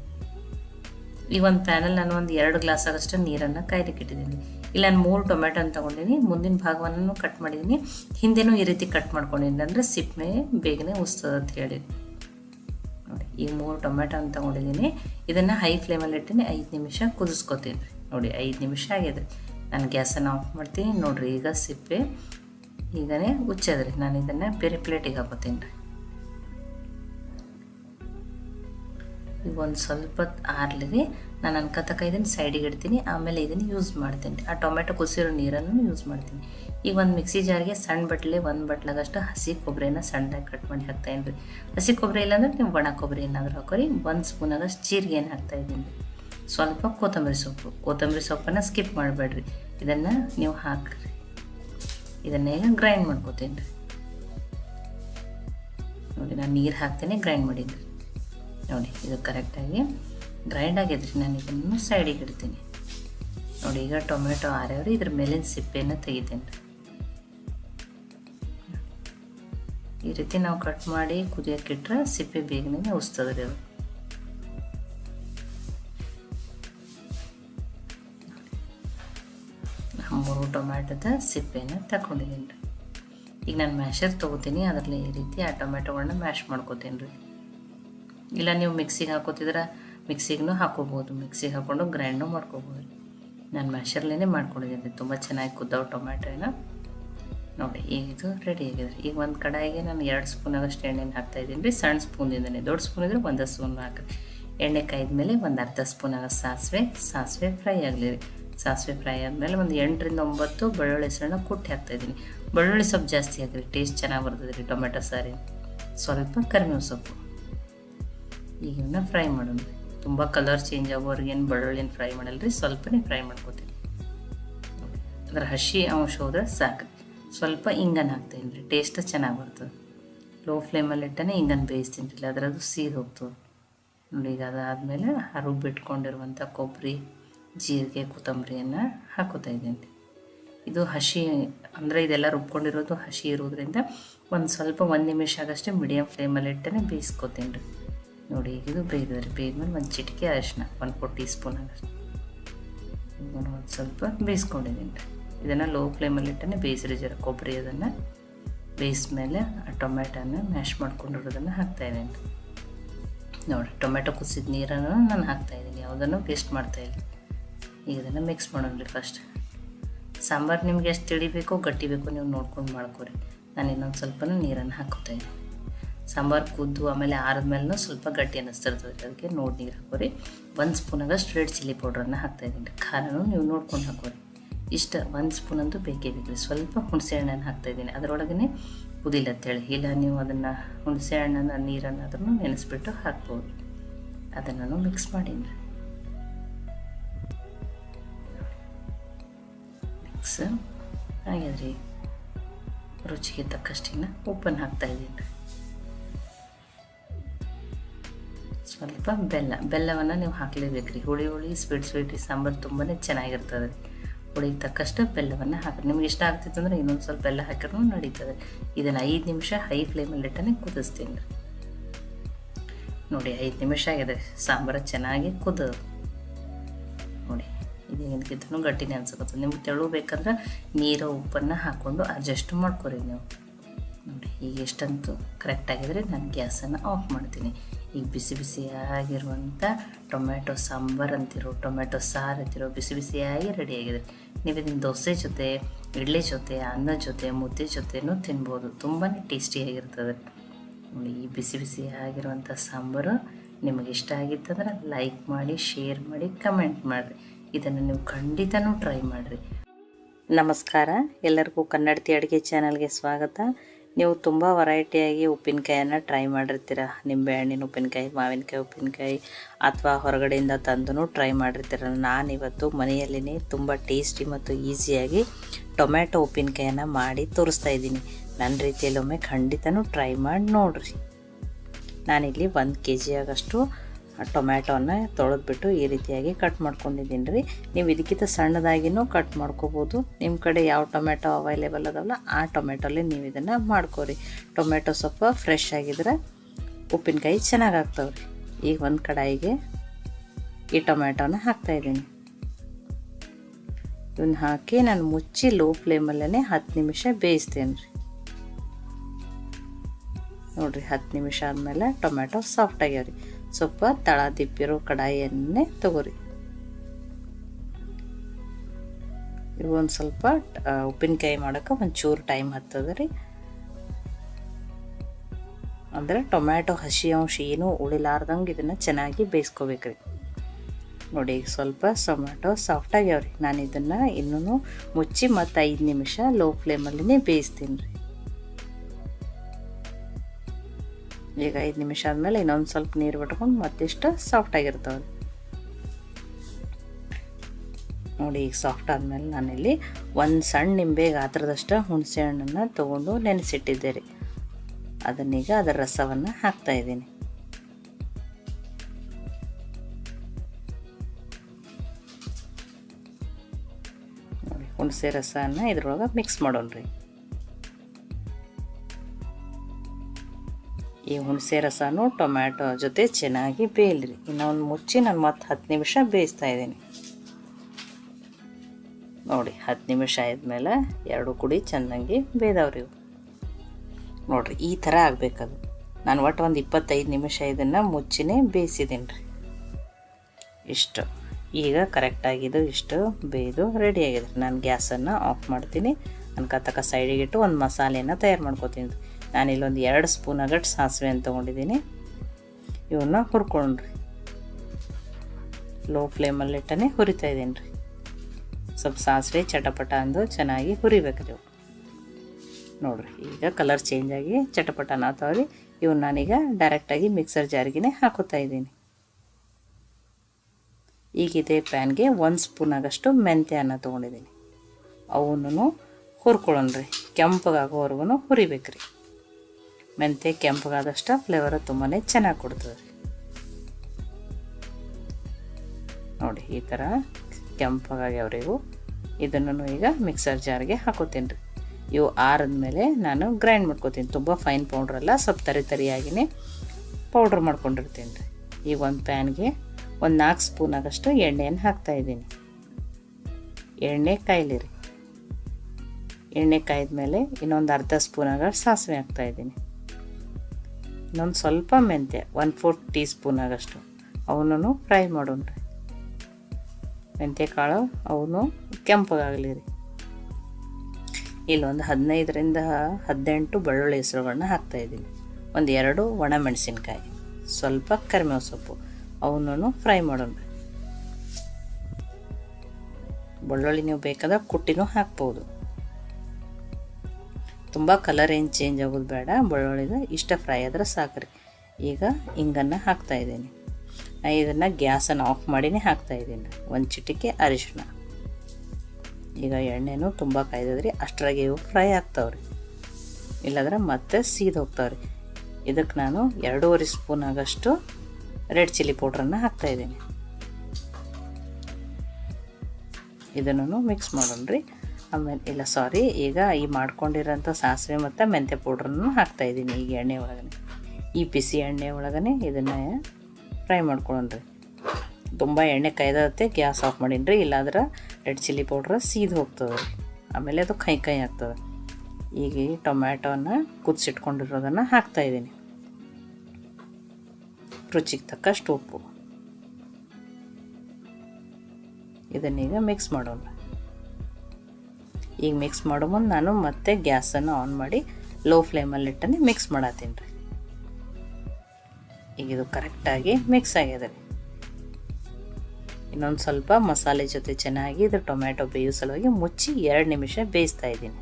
ಈ ಒಂದು ಪ್ಯಾನಲ್ಲಿ ನಾನು ಒಂದು ಎರಡು ಗ್ಲಾಸ್ ಆಗಷ್ಟು ನೀರನ್ನು ಕಾಯ್ದಿಕ್ಕಿಟ್ಟಿದ್ದೀನಿ ಇಲ್ಲ ನಾನು ಮೂರು ಟೊಮೆಟೊನ ತೊಗೊಂಡಿನಿ, ಮುಂದಿನ ಭಾಗವನ್ನು ಕಟ್ ಮಾಡಿದ್ದೀನಿ ಹಿಂದೆನೂ ಈ ರೀತಿ ಕಟ್ ಮಾಡ್ಕೊಂಡಿದ್ದೀನಿ ಅಂದರೆ ಸಿಪ್ಪೆ ಬೇಗನೆ ಉಸ್ತದ ಅಂತ ಹೇಳಿ. ನೋಡಿ, ಈ ಮೂರು ಟೊಮೆಟೊನ ತೊಗೊಂಡಿದ್ದೀನಿ ಇದನ್ನು ಹೈ ಫ್ಲೇಮಲ್ಲಿ ಇಟ್ಟಿನಿ, ಐದು ನಿಮಿಷ ಕುದಿಸ್ಕೊತೀನಿ. ನೋಡಿ, ಐದು ನಿಮಿಷ ಆಗಿದೆ. ನಾನು ಗ್ಯಾಸನ್ನು ಆಫ್ ಮಾಡ್ತೀನಿ. ನೋಡಿರಿ, ಈಗ ಸಿಪ್ಪೆ ಈಗನೇ ಉಚ್ಚದ್ರಿ. ನಾನು ಇದನ್ನು ಬೇರೆ ಪ್ಲೇಟಿಗೆ ಹಾಕೋತೀನಿ. ರೀ ಈಗ ಒಂದು ಸ್ವಲ್ಪ ರೀ ನಾನು ಅನ್ಕತಕ್ಕ ಇದನ್ನು ಸೈಡಿಗೆ ಇಡ್ತೀನಿ, ಆಮೇಲೆ ಇದನ್ನು ಯೂಸ್ ಮಾಡ್ತೀನಿ. ಆ ಟೊಮೆಟೊ ಕುಸಿರೋ ನೀರನ್ನು ಯೂಸ್ ಮಾಡ್ತೀನಿ. ಈಗ ಒಂದು ಮಿಕ್ಸಿ ಜಾರ್ಗೆ ಸಣ್ಣ ಬಟ್ಲೆ, ಒಂದು ಬಟ್ಲಾಗಷ್ಟು ಹಸಿ ಕೊಬ್ಬರಿನ ಸಣ್ಣದಾಗಿ ಕಟ್ ಮಾಡಿ ಹಾಕ್ತಾಯಿನಿ ರೀ ಹಸಿ ಕೊಬ್ಬರಿ ಇಲ್ಲಾಂದ್ರೆ ನೀವು ಒಣ ಕೊಬ್ಬರಿ ಏನಾದರೂ ಹಾಕೋರಿ. ಒಂದು ಸ್ಪೂನಾಗಷ್ಟು ಜೀರಿಗೆನ ಹಾಕ್ತಾಯಿದ್ದೀನಿ ಸ್ವಲ್ಪ ಕೊತ್ತಂಬರಿ ಸೊಪ್ಪು. ಕೊತ್ತಂಬರಿ ಸೊಪ್ಪನ್ನು ಸ್ಕಿಪ್ ಮಾಡಬೇಡ್ರಿ. ಇದನ್ನು ನೀವು ಹಾಕ್ರಿ. ಇದನ್ನ ಈಗ ಗ್ರೈಂಡ್ ಮಾಡ್ಕೋತೀನಿ ರೀ ನೋಡಿ, ನಾನು ನೀರು ಹಾಕ್ತೇನೆ ಗ್ರೈಂಡ್ ಮಾಡಿದ್ದೀನಿ ನೋಡಿ, ಇದು ಕರೆಕ್ಟಾಗಿ ಗ್ರೈಂಡ್ ಆಗಿದ್ರೆ ನಾನು ಇದನ್ನು ಸೈಡಿಗೆ ಇಡ್ತೀನಿ. ನೋಡಿ, ಈಗ ಟೊಮೆಟೊ ಆರ್ಯವ್ರಿ ಇದ್ರ ಮೇಲಿನ ಸಿಪ್ಪೆಯನ್ನು ತೆಗಿತೀನಿ. ಈ ರೀತಿ ನಾವು ಕಟ್ ಮಾಡಿ ಕುದಿಯೋಕ್ಕಿಟ್ರೆ ಸಿಪ್ಪೆ ಬೇಗನೆ ಉಸ್ತದ್ರಿ ಅದು. ಮೂರು ಟೊಮ್ಯಾಟೊದ ಸಿಪ್ಪೆನ ತಗೊಂಡಿದ್ದೀನಿ. ರೀ ಈಗ ನಾನು ಮ್ಯಾಶರ್ ತೊಗೋತೀನಿ, ಅದರಲ್ಲಿ ಈ ರೀತಿ ಆ ಟೊಮೆಟೊಗಳನ್ನ ಮ್ಯಾಶ್ ಮಾಡ್ಕೋತೀನಿ ರೀ. ಇಲ್ಲ ನೀವು ಮಿಕ್ಸಿಗೆ ಹಾಕೋತಿದ್ರೆ ಮಿಕ್ಸಿಗೂ ಹಾಕೋಬೋದು, ಮಿಕ್ಸಿಗೆ ಹಾಕ್ಕೊಂಡು ಗ್ರೈಂಡು ಮಾಡ್ಕೋಬೋದು. ನಾನು ಮ್ಯಾಶರ್ಲೇ ಮಾಡ್ಕೊಂಡಿದ್ದೀನಿ, ತುಂಬ ಚೆನ್ನಾಗಿ ಕುದ್ದಾವ ಟೊಮ್ಯಾಟೋನ. ನೋಡಿ ಈಗ ಇದು ರೆಡಿ ಆಗಿದೆ ಈಗ ಒಂದು ಕಡಾಯಿಗೆ ನಾನು ಎರಡು ಸ್ಪೂನ್ ಆಗಷ್ಟು ಎಣ್ಣೆನ ಹಾಕ್ತಾಯಿದ್ದೀನಿ ರೀ, ಸಣ್ಣ ಸ್ಪೂನಿಂದನೇ. ದೊಡ್ಡ ಸ್ಪೂನ್ ಇದ್ರೆ ಒಂದು ಸ್ಪೂನ್ ಹಾಕಿ ಎಣ್ಣೆ ಕಾಯ್ದ್ಮೇಲೆ ಒಂದು ಅರ್ಧ ಸ್ಪೂನ್ ಆಗ ಸಾಸಿವೆ ಸಾಸಿವೆ ಫ್ರೈ ಆಗಲಿ ರೀ. ಸಾಸಿವೆ ಫ್ರೈ ಆದಮೇಲೆ ಒಂದು ಎಂಟರಿಂದ ಒಂಬತ್ತು ಬೆಳ್ಳುಳ್ಳಿ ಸಣ್ಣ ಕುಟ್ಟಿ ಹಾಕ್ತಾಯಿದ್ದೀನಿ ಬೆಳ್ಳುಳ್ಳಿ ಸೊಪ್ಪು ಜಾಸ್ತಿ ಹಾಕಿರಿ, ಟೇಸ್ಟ್ ಚೆನ್ನಾಗಿ ಬರ್ತದೆ ರೀ ಟೊಮೆಟೊ ಸಾರಿ ಸ್ವಲ್ಪ ಕರಿಬೇವು ಸೊಪ್ಪು. ಈಗ ಫ್ರೈ ಮಾಡೋಣ. ತುಂಬ ಕಲರ್ ಚೇಂಜ್ ಆಗೋರ್ಗೇನು ಬೆಳ್ಳುಳ್ಳಿನ ಫ್ರೈ ಮಾಡಲ್ಲ ರೀ ಸ್ವಲ್ಪನೇ ಫ್ರೈ ಮಾಡ್ಕೋತೀನಿ ಅದರ ಹಸಿ ಅಂಶ ಹೋದ್ರೆ ಸಾಕು. ಸ್ವಲ್ಪ ಇಂಗನ್ ಹಾಕ್ತೀನಿ ರೀ ಟೇಸ್ಟ್ ಚೆನ್ನಾಗಿ ಬರ್ತದೆ. ಲೋ ಫ್ಲೇಮಲ್ಲಿ ಇಟ್ಟನೆ ಇಂಗನ್ ಬೇಯಿಸ್ತೀನಿ ರೀ ಅದರದ್ದು ಸೀದ್ ಹೋಗ್ತದೆ. ನೋಡಿ, ಈಗ ಅದಾದಮೇಲೆ ರುಬ್ಬಿಟ್ಕೊಂಡಿರುವಂಥ ಕೊಬ್ಬರಿ, ಜೀರಿಗೆ, ಕೊತ್ತಂಬರಿಯನ್ನು ಹಾಕೋತಾ ಇದ್ದೀನಿ. ಇದು ಹಸಿ, ಅಂದರೆ ಇದೆಲ್ಲ ರುಬ್ಕೊಂಡಿರೋದು ಹಸಿ ಇರೋದ್ರಿಂದ ಒಂದು ಸ್ವಲ್ಪ ಒಂದು ನಿಮಿಷ ಆಗಷ್ಟೇ ಮೀಡಿಯಮ್ ಫ್ಲೇಮಲ್ಲಿ ಇಟ್ಟೇ ಬೇಯಿಸ್ಕೋತೀನಿ ರೀ ನೋಡಿ ಈಗ ಇದು ರೀ ಬೇಯ್ದ್ಮೇಲೆ ಒಂದು ಚಿಟಿಕೆ ಅರಿಶಿನ, ಒಂದು ಫೋರ್ ಟೀ ಸ್ಪೂನ್ ಆಗಷ್ಟು ಒಂದು ಸ್ವಲ್ಪ ಬೇಯಿಸ್ಕೊಂಡಿದ್ದೀನಿ. ಇದನ್ನು ಲೋ ಫ್ಲೇಮಲ್ಲಿ ಇಟ್ಟನೆ ಬೇಯಿಸ್ರಿ ಜರ ಕೊಬ್ಬರಿ ಅದನ್ನು. ಬೇಯಿಸ್ಮೇಲೆ ಆ ಟೊಮೆಟೊನ ಮ್ಯಾಶ್ ಮಾಡ್ಕೊಂಡಿರೋದನ್ನು ಹಾಕ್ತಾಯಿದ್ದೀನಿ ನೋಡಿ ಟೊಮೆಟೊ ಕುಸಿದ ನೀರನ್ನು ನಾನು ಹಾಕ್ತಾಯಿದ್ದೀನಿ ಯಾವುದನ್ನು ಪೇಸ್ಟ್ ಮಾಡ್ತಾಯಿಲ್ಲ ಈಗ ಇದನ್ನು ಮಿಕ್ಸ್ ಮಾಡೋಣ ಫಸ್ಟ್ ಸಾಂಬಾರು ನಿಮ್ಗೆ ಎಷ್ಟು ತಿಳಿಬೇಕೋ, ಗಟ್ಟಿ ಬೇಕೋ, ನೀವು ನೋಡ್ಕೊಂಡು ಮಾಡ್ಕೊರಿ. ನಾನು ಇನ್ನೊಂದು ಸ್ವಲ್ಪ ನೀರನ್ನು ಹಾಕೋತಾಯಿದ್ದೀನಿ ಸಾಂಬಾರು, ಕುದ್ದು, ಆಮೇಲೆ ಆರದ್ಮೇಲೂ ಸ್ವಲ್ಪ ಗಟ್ಟಿ ಅನ್ನಿಸ್ತಿರ್ತದೆ. ಅದಕ್ಕೆ ನೋಡಿ ನೀರು ಹಾಕೋರಿ ಒಂದು ಸ್ಪೂನಾಗಷ್ಟು ರೆಡ್ ಚಿಲ್ಲಿ ಪೌಡ್ರನ್ನು ಹಾಕ್ತಾಯಿದ್ದೀನಿ ರೀ ಖಾರನೂ ನೀವು ನೋಡ್ಕೊಂಡು ಹಾಕೋರಿ ಇಷ್ಟ ಒಂದು ಸ್ಪೂನ್ ಅಂತೂ ಬೇಕೇ ಬೇಕು ಸ್ವಲ್ಪ ಹುಣಸೆ ಹಣ್ಣನ್ನು ಹಾಕ್ತಾಯಿದ್ದೀನಿ ಅದರೊಳಗೇ ಕುದಿಲ್ಲ ಅಂತೇಳಿ ಇಲ್ಲ ನೀವು ಅದನ್ನು ಹುಣಸೆ ಹಣ್ಣನ್ನು, ನೀರನ್ನು ಅದನ್ನು ನೆನೆಸ್ಬಿಟ್ಟು ಹಾಕ್ಬೋದು. ಅದನ್ನು ಮಿಕ್ಸ್ ಮಾಡೀನಿ ರೀ ಮಿಕ್ಸ್ ರೀ ರುಚಿಗೆ ತಕ್ಕಷ್ಟಿನ ಉಪ್ಪನ್ನು ಹಾಕ್ತಾಯಿದ್ದೀನಿ ರೀ ಸ್ವಲ್ಪ ಬೆಲ್ಲ, ಬೆಲ್ಲವನ್ನು ನೀವು ಹಾಕಲೇಬೇಕು ರೀ ಹುಳಿ ಹುಳಿ ಸ್ವೀಟ್ ಸ್ವೀಟ್ ಸಾಂಬಾರು ತುಂಬಾ ಚೆನ್ನಾಗಿರ್ತದೆ. ಹುಳಿಗೆ ತಕ್ಕಷ್ಟು ಬೆಲ್ಲವನ್ನು ಹಾಕಿ ನಿಮ್ಗೆ ಇಷ್ಟ ಆಗ್ತಿತ್ತು ಅಂದರೆ ಇನ್ನೊಂದು ಸ್ವಲ್ಪ ಬೆಲ್ಲ ಹಾಕಿದ್ರೂ ನಡೀತದೆ. ಇದನ್ನು ಐದು ನಿಮಿಷ ಹೈ ಫ್ಲೇಮಲ್ಲಿ ಇಟ್ಟನೆ ಕುದಿಸ್ತೀನಿ. ರೀ ನೋಡಿ, ಐದು ನಿಮಿಷ ಆಗಿದೆ. ಸಾಂಬಾರು ಚೆನ್ನಾಗಿ ಕುದ ನೋಡಿ, ಇದು ಏನಕ್ಕಿಂತನೂ ಗಟ್ಟಿನೇ ಅನ್ಸುತ್ತೆ ನಿಮ್ಗೆ ತೆಳು ಬೇಕಂದ್ರೆ ನೀರು, ಉಪ್ಪನ್ನು ಹಾಕ್ಕೊಂಡು ಅಡ್ಜಸ್ಟ್ ಮಾಡ್ಕೊರಿ ನೀವು. ನೋಡಿ, ಈಗ ಎಷ್ಟಂತೂ ಕರೆಕ್ಟ್ ಆಗಿದ್ರೆ ನಾನು ಗ್ಯಾಸನ್ನು ಆಫ್ ಮಾಡ್ತೀನಿ. ಈಗ ಬಿಸಿ ಬಿಸಿಯಾಗಿರುವಂಥ ಟೊಮೆಟೊ ಸಾಂಬಾರು ಅಂತಿರೋ ಟೊಮೆಟೊ ಸಾರು ಅಂತಿರೋ ಬಿಸಿ ಬಿಸಿಯಾಗಿ ರೆಡಿಯಾಗಿದೆ ನೀವು ಇದನ್ನು ದೋಸೆ ಜೊತೆ, ಇಡ್ಲಿ ಜೊತೆ, ಅನ್ನ ಜೊತೆ, ಮುದ್ದೆ ಜೊತೆನೂ ತಿನ್ಬೋದು. ತುಂಬಾ ಟೇಸ್ಟಿಯಾಗಿರ್ತದೆ ನೋಡಿ, ಈ ಬಿಸಿ ಬಿಸಿಯಾಗಿರುವಂಥ ಸಾಂಬಾರು ನಿಮಗೆ ಇಷ್ಟ ಆಗಿತ್ತಂದ್ರೆ ಲೈಕ್ ಮಾಡಿ ಶೇರ್ ಮಾಡಿ ಕಮೆಂಟ್ ಮಾಡಿರಿ. ಇದನ್ನು ನೀವು ಖಂಡಿತನೂ ಟ್ರೈ ಮಾಡಿರಿ. ನಮಸ್ಕಾರ. ಎಲ್ಲರಿಗೂ ಕನ್ನಡತಿ ಅಡುಗೆ ಚಾನಲ್ಗೆ ಸ್ವಾಗತ. ನೀವು ತುಂಬ ವೆರೈಟಿಯಾಗಿ ಉಪ್ಪಿನಕಾಯನ್ನು ಟ್ರೈ ಮಾಡಿರ್ತೀರ? ನಿಂಬೆಹಣ್ಣಿನ ಉಪ್ಪಿನಕಾಯಿ, ಮಾವಿನಕಾಯಿ ಉಪ್ಪಿನಕಾಯಿ ಅಥವಾ ಹೊರಗಡೆಯಿಂದ ತಂದು ಟ್ರೈ ಮಾಡಿರ್ತೀರ? ನಾನಿವತ್ತು ಮನೆಯಲ್ಲಿನೇ ತುಂಬ ಟೇಸ್ಟಿ ಮತ್ತು ಈಸಿಯಾಗಿ ಟೊಮ್ಯಾಟೊ ಉಪ್ಪಿನಕಾಯನ್ನು ಮಾಡಿ ತೋರಿಸ್ತಾ ಇದ್ದೀನಿ. ನನ್ನ ರೀತಿಯಲ್ಲೊಮ್ಮೆ ಖಂಡಿತನೂ ಟ್ರೈ ಮಾಡಿ ನೋಡಿರಿ. ನಾನಿಲ್ಲಿ ಒಂದು ಕೆ ಜಿಯಾಗಷ್ಟು ಟೊಮ್ಯಾಟೋನ ತೊಳೆದ್ಬಿಟ್ಟು ಈ ರೀತಿಯಾಗಿ ಕಟ್ ಮಾಡ್ಕೊಂಡಿದ್ದೀನಿ ರೀ. ನೀವು ಇದಕ್ಕಿಂತ ಸಣ್ಣದಾಗಿನೂ ಕಟ್ ಮಾಡ್ಕೋಬೋದು. ನಿಮ್ಮ ಕಡೆ ಯಾವ ಟೊಮೆಟೊ ಅವೈಲೇಬಲ್ ಅದಾವಲ್ಲ ಆ ಟೊಮೆಟೊಲ್ಲಿ ನೀವು ಇದನ್ನು ಮಾಡ್ಕೋರಿ. ಟೊಮೆಟೊ ಸ್ವಲ್ಪ ಫ್ರೆಶ್ ಆಗಿದ್ರೆ ಉಪ್ಪಿನಕಾಯಿ ಚೆನ್ನಾಗಿ ರೀ ಈಗ ಒಂದು ಕಡಾಯಿಗೆ ಈ ಟೊಮೆಟೊನ ಹಾಕ್ತಾಯಿದ್ದೀನಿ ಇವನ್ನ ಹಾಕಿ ನಾನು ಮುಚ್ಚಿ ಲೋ ಫ್ಲೇಮಲ್ಲೇ ಹತ್ತು ನಿಮಿಷ ಬೇಯಿಸ್ತೇನೆ ರೀ. ನೋಡಿರಿ ಹತ್ತು ನಿಮಿಷ ಆದಮೇಲೆ ಟೊಮೆಟೊ ಸಾಫ್ಟ್ ಆಗ್ಯಾವ ರೀ ಸ್ವಲ್ಪ ತಳ ದಿಪ್ಪಿರೋ ಕಡಾಯಿಯನ್ನೇ ತಗೋರಿ. ಇವು ಒಂದು ಸ್ವಲ್ಪ ಉಪ್ಪಿನಕಾಯಿ ಮಾಡೋಕೆ ಒಂಚೂರು ಟೈಮ್ ಹತ್ತದ ರೀ. ಅಂದರೆ ಟೊಮ್ಯಾಟೊ, ಹಸಿ ಅಂಶ ಏನೂ ಉಳಿಲಾರ್ದಂಗೆ ಇದನ್ನು ಚೆನ್ನಾಗಿ ಬೇಯಿಸ್ಕೋಬೇಕ್ರಿ ನೋಡಿ ಸ್ವಲ್ಪ ಟೊಮ್ಯಾಟೊ ಸಾಫ್ಟ್ ಆಗ್ಯಾವ್ರಿ. ನಾನು ಇದನ್ನು ಇನ್ನೂ ಮುಚ್ಚಿ ಮತ್ತು ಐದು ನಿಮಿಷ ಲೋ ಫ್ಲೇಮಲ್ಲಿನೇ ಬೇಯಿಸ್ತೀನಿ ರೀ. ಈಗ ಐದು ನಿಮಿಷ ಆದಮೇಲೆ ಇನ್ನೊಂದು ಸ್ವಲ್ಪ ನೀರು ಬಿಟ್ಕೊಂಡು ಮತ್ತಿಷ್ಟು ಸಾಫ್ಟ್ ಆಗಿರ್ತಾವೆ. ನೋಡಿ ಈಗ ಸಾಫ್ಟ್ ಆದಮೇಲೆ ನಾನಿಲ್ಲಿ ಒಂದು ಸಣ್ಣ ನಿಂಬೆ ಗಾತ್ರದಷ್ಟು ಹುಣಸೆ ಹಣ್ಣನ್ನು ತೊಗೊಂಡು ನೆನೆಸಿಟ್ಟಿದ್ದೆ ರೀ ಅದನ್ನೀಗ ಅದರ ರಸವನ್ನು ಹಾಕ್ತಾ ಇದ್ದೀನಿ. ಹುಣಸೆ ರಸವನ್ನು ಇದ್ರೊಳಗೆ ಮಿಕ್ಸ್ ಮಾಡೋಣ ರೀ ಈ ಹುಣಸೆ ರಸನೂ ಟೊಮ್ಯಾಟೊ ಜೊತೆ ಚೆನ್ನಾಗಿ ಬೇಯಲ್ರಿ. ಇನ್ನೊಂದು ಮುಚ್ಚಿ ನಾನು ಮತ್ತೆ ಹತ್ತು ನಿಮಿಷ ಬೇಯಿಸ್ತಾ ಇದ್ದೀನಿ. ನೋಡಿ, ಹತ್ತು ನಿಮಿಷ ಆದ್ಮೇಲೆ ಎರಡು ಕುಡಿ ಚೆನ್ನಾಗಿ ಬೇದವ್ರಿ ನೋಡಿರಿ, ಈ ಥರ ಆಗಬೇಕದು. ನಾನು ಒಟ್ಟು ಒಂದು ಇಪ್ಪತ್ತೈದು ನಿಮಿಷ ಇದನ್ನು ಮುಚ್ಚಿನೇ ಬೇಯಿಸಿದ್ದೀನಿ ರೀ ಇಷ್ಟು. ಈಗ ಕರೆಕ್ಟಾಗಿದ್ದು ಇಷ್ಟು ಬೇಯ್ದು ಆಗಿದೆ. ನಾನು ಗ್ಯಾಸನ್ನು ಆಫ್ ಮಾಡ್ತೀನಿ. ನನ್ನ ಕತ್ತಕ ಸೈಡಿಗಿಟ್ಟು ಒಂದು ಮಸಾಲೆಯನ್ನು ತಯಾರು ಮಾಡ್ಕೊತೀನಿ. ನಾನಿಲ್ಲೊಂದು ಎರಡು ಸ್ಪೂನ್ ಅಗಟ್ ಸಾಸಿವೆ ಅಂತ ತೊಗೊಂಡಿದ್ದೀನಿ. ಇವನ್ನ ಹುರ್ಕೊಂಡ್ರಿ ಲೋ ಫ್ಲೇಮಲ್ಲಿಟ್ಟನೆ ಹುರಿತಾ ಇದ್ದೀನಿ ರೀ. ಸ್ವಲ್ಪ ಸಾಸಿವೆ ಚಟಪಟ ಅಂದು ಚೆನ್ನಾಗಿ ಹುರಿಬೇಕು ರೀ ನೋಡಿರಿ, ಈಗ ಕಲರ್ ಚೇಂಜ್ ಆಗಿ ಚಟಪಟ ಅನ್ನತಾವ್ರಿ ಇವನ್ನ ನಾನೀಗ ಡೈರೆಕ್ಟಾಗಿ ಮಿಕ್ಸರ್ ಜಾರ್ಗಿನೇ ಹಾಕೋತಾ ಇದ್ದೀನಿ. ಈಗ ಇದೇ ಪ್ಯಾನ್ಗೆ ಒಂದು ಸ್ಪೂನ್ ಆಗಷ್ಟು ಮೆಂತ್ಯ ಅನ್ನ ತೊಗೊಂಡಿದ್ದೀನಿ. ಅವನ್ನೂ ಹುರ್ಕೊಳ್ಳೋಣ್ರಿ. ಕೆಂಪಗಾಗೋವರೆಗೂ ಹುರಿಬೇಕ್ರಿ. ಮೆಂತ್ಯ ಕೆಂಪಗಾದಷ್ಟು ಫ್ಲೇವರ್ ತುಂಬಾ ಚೆನ್ನಾಗಿ ಕೊಡ್ತದೆ. ನೋಡಿ, ಈ ಥರ ಕೆಂಪಗಾಗ್ಯಾವ್ರಿ ಇವು ಇದನ್ನು ಈಗ ಮಿಕ್ಸರ್ ಜಾರ್ಗೆ ಹಾಕೋತೀನಿ ರೀ. ಇವು ಮೇಲೆ ನಾನು ಗ್ರೈಂಡ್ ಮಾಡ್ಕೋತೀನಿ. ತುಂಬ ಫೈನ್ ಪೌಡ್ರಲ್ಲ ಸ್ವಲ್ಪ ತರಿ ತರಿಯಾಗಿನೇ ಪೌಡ್ರ್ ಮಾಡ್ಕೊಂಡಿರ್ತೀನಿ ರೀ. ಈಗ ಒಂದು ಪ್ಯಾನ್ಗೆ ಒಂದು ನಾಲ್ಕು ಸ್ಪೂನ್ ಆಗಷ್ಟು ಎಣ್ಣೆಯನ್ನು ಹಾಕ್ತಾಯಿದ್ದೀನಿ ಎಣ್ಣೆ ಕಾಯಿಲಿ ಎಣ್ಣೆ ಕಾಯ್ದ ಇನ್ನೊಂದು ಅರ್ಧ ಸ್ಪೂನ್ ಆಗ ಸಾಸಿವೆ ಹಾಕ್ತಾಯಿದ್ದೀನಿ ಇನ್ನೊಂದು ಸ್ವಲ್ಪ ಮೆಂತ್ಯ ಒನ್ ಫೋರ್ತ್ ಟೀ ಸ್ಪೂನ್ ಆಗಷ್ಟು. ಅವನು ಫ್ರೈ ಮಾಡೋಣ್ರಿ ಮೆಂತ್ಯ ಕಾಳು ಅವನು ಕೆಂಪಗಾಗಲಿ ರೀ. ಇಲ್ಲೊಂದು ಹದಿನೈದರಿಂದ ಹದಿನೆಂಟು ಬೆಳ್ಳುಳ್ಳಿ ಹೆಸರುಗಳನ್ನ ಹಾಕ್ತಾಯಿದ್ದೀನಿ ಒಂದು ಎರಡು ಒಣ ಮೆಣಸಿನ್ಕಾಯಿ ಸ್ವಲ್ಪ ಕರಿಮೇವು ಸೊಪ್ಪು ಅವನು ಫ್ರೈ ಮಾಡೋಣ. ಬೆಳ್ಳುಳ್ಳಿ ನೀವು ಬೇಕಾದ್ರೆ ಕುಟ್ಟಿನೂ ಹಾಕ್ಬೋದು. ತುಂಬ ಕಲರ್ ಏನು ಚೇಂಜ್ ಆಗೋದು ಬೇಡ. ಬೆಳ್ಳುಳ್ಳಿಗೆ ಇಷ್ಟ ಫ್ರೈ ಆದ್ರೆ ಸಾಕ್ರಿ. ಈಗ ಹಿಂಗನ್ನು ಹಾಕ್ತಾಯಿದ್ದೀನಿ ಇದನ್ನು ಗ್ಯಾಸನ್ನು ಆಫ್ ಮಾಡಿನೇ ಹಾಕ್ತಾಯಿದ್ದೀನಿ ಒಂದು ಚಿಟಿಕೆ ಅರಿಶಿಣ. ಈಗ ಎಣ್ಣೆನೂ ತುಂಬ ಕಾಯ್ದದ್ರಿ. ಅಷ್ಟರಾಗೆ ಇವು ಫ್ರೈ ಆಗ್ತಾವ್ರಿ. ಇಲ್ಲಾಂದ್ರೆ ಮತ್ತೆ ಸೀದ್ ಹೋಗ್ತಾವ್ರಿ. ಇದಕ್ಕೆ ನಾನು ಎರಡೂವರೆ ಸ್ಪೂನ್ ಆಗಷ್ಟು ರೆಡ್ ಚಿಲ್ಲಿ ಪೌಡ್ರನ್ನು ಹಾಕ್ತಾಯಿದ್ದೀನಿ ಇದನ್ನು ಮಿಕ್ಸ್ ಮಾಡೋಣ್ರಿ. ಆಮೇಲೆ ಇಲ್ಲ ಸಾರಿ ಈಗ ಈ ಮಾಡ್ಕೊಂಡಿರೋಂಥ ಸಾಸಿವೆ ಮತ್ತು ಮೆಂತ್ಯ ಪೌಡ್ರನ್ನು ಹಾಕ್ತಾಯಿದ್ದೀನಿ ಈಗ ಎಣ್ಣೆ ಒಳಗನೆ. ಈ ಬಿಸಿ ಎಣ್ಣೆ ಒಳಗನೆ ಇದನ್ನು ಫ್ರೈ ಮಾಡ್ಕೊಳ್ಳೋಣ್ರಿ. ತುಂಬ ಎಣ್ಣೆ ಕಾಯ್ದತ್ತೆ ಗ್ಯಾಸ್ ಆಫ್ ಮಾಡೀನಿ ಇಲ್ಲಾಂದ್ರೆ ರೆಡ್ ಚಿಲ್ಲಿ ಪೌಡ್ರ್ ಸೀದ್ ಹೋಗ್ತದೆ ರೀ. ಆಮೇಲೆ ಅದು ಕೈ ಕೈ ಆಗ್ತದೆ. ಈಗ ಈ ಟೊಮ್ಯಾಟೋನ ಕುದಿಸಿಟ್ಕೊಂಡಿರೋದನ್ನು ಹಾಕ್ತಾಯಿದ್ದೀನಿ ರುಚಿಗೆ ತಕ್ಕಷ್ಟು ಉಪ್ಪು. ಇದನ್ನೀಗ ಮಿಕ್ಸ್ ಮಾಡೋಣ. ಈಗ ಮಿಕ್ಸ್ ಮಾಡೋ ಮುಂದೆ ನಾನು ಮತ್ತೆ ಗ್ಯಾಸನ್ನು ಆನ್ ಮಾಡಿ ಲೋ ಫ್ಲೇಮಲ್ಲಿ ಇಟ್ಟನೆ ಮಿಕ್ಸ್ ಮಾಡತ್ತೀನಿ ರೀ. ಈಗ ಇದು ಕರೆಕ್ಟಾಗಿ ಮಿಕ್ಸ್ ಆಗಿದೆ ರೀ. ಇನ್ನೊಂದು ಸ್ವಲ್ಪ ಮಸಾಲೆ ಜೊತೆ ಚೆನ್ನಾಗಿ ಇದು ಟೊಮ್ಯಾಟೊ ಬೇಯೋ ಸಲುವಾಗಿ ಮುಚ್ಚಿ ಎರಡು ನಿಮಿಷ ಬೇಯಿಸ್ತಾ ಇದ್ದೀನಿ.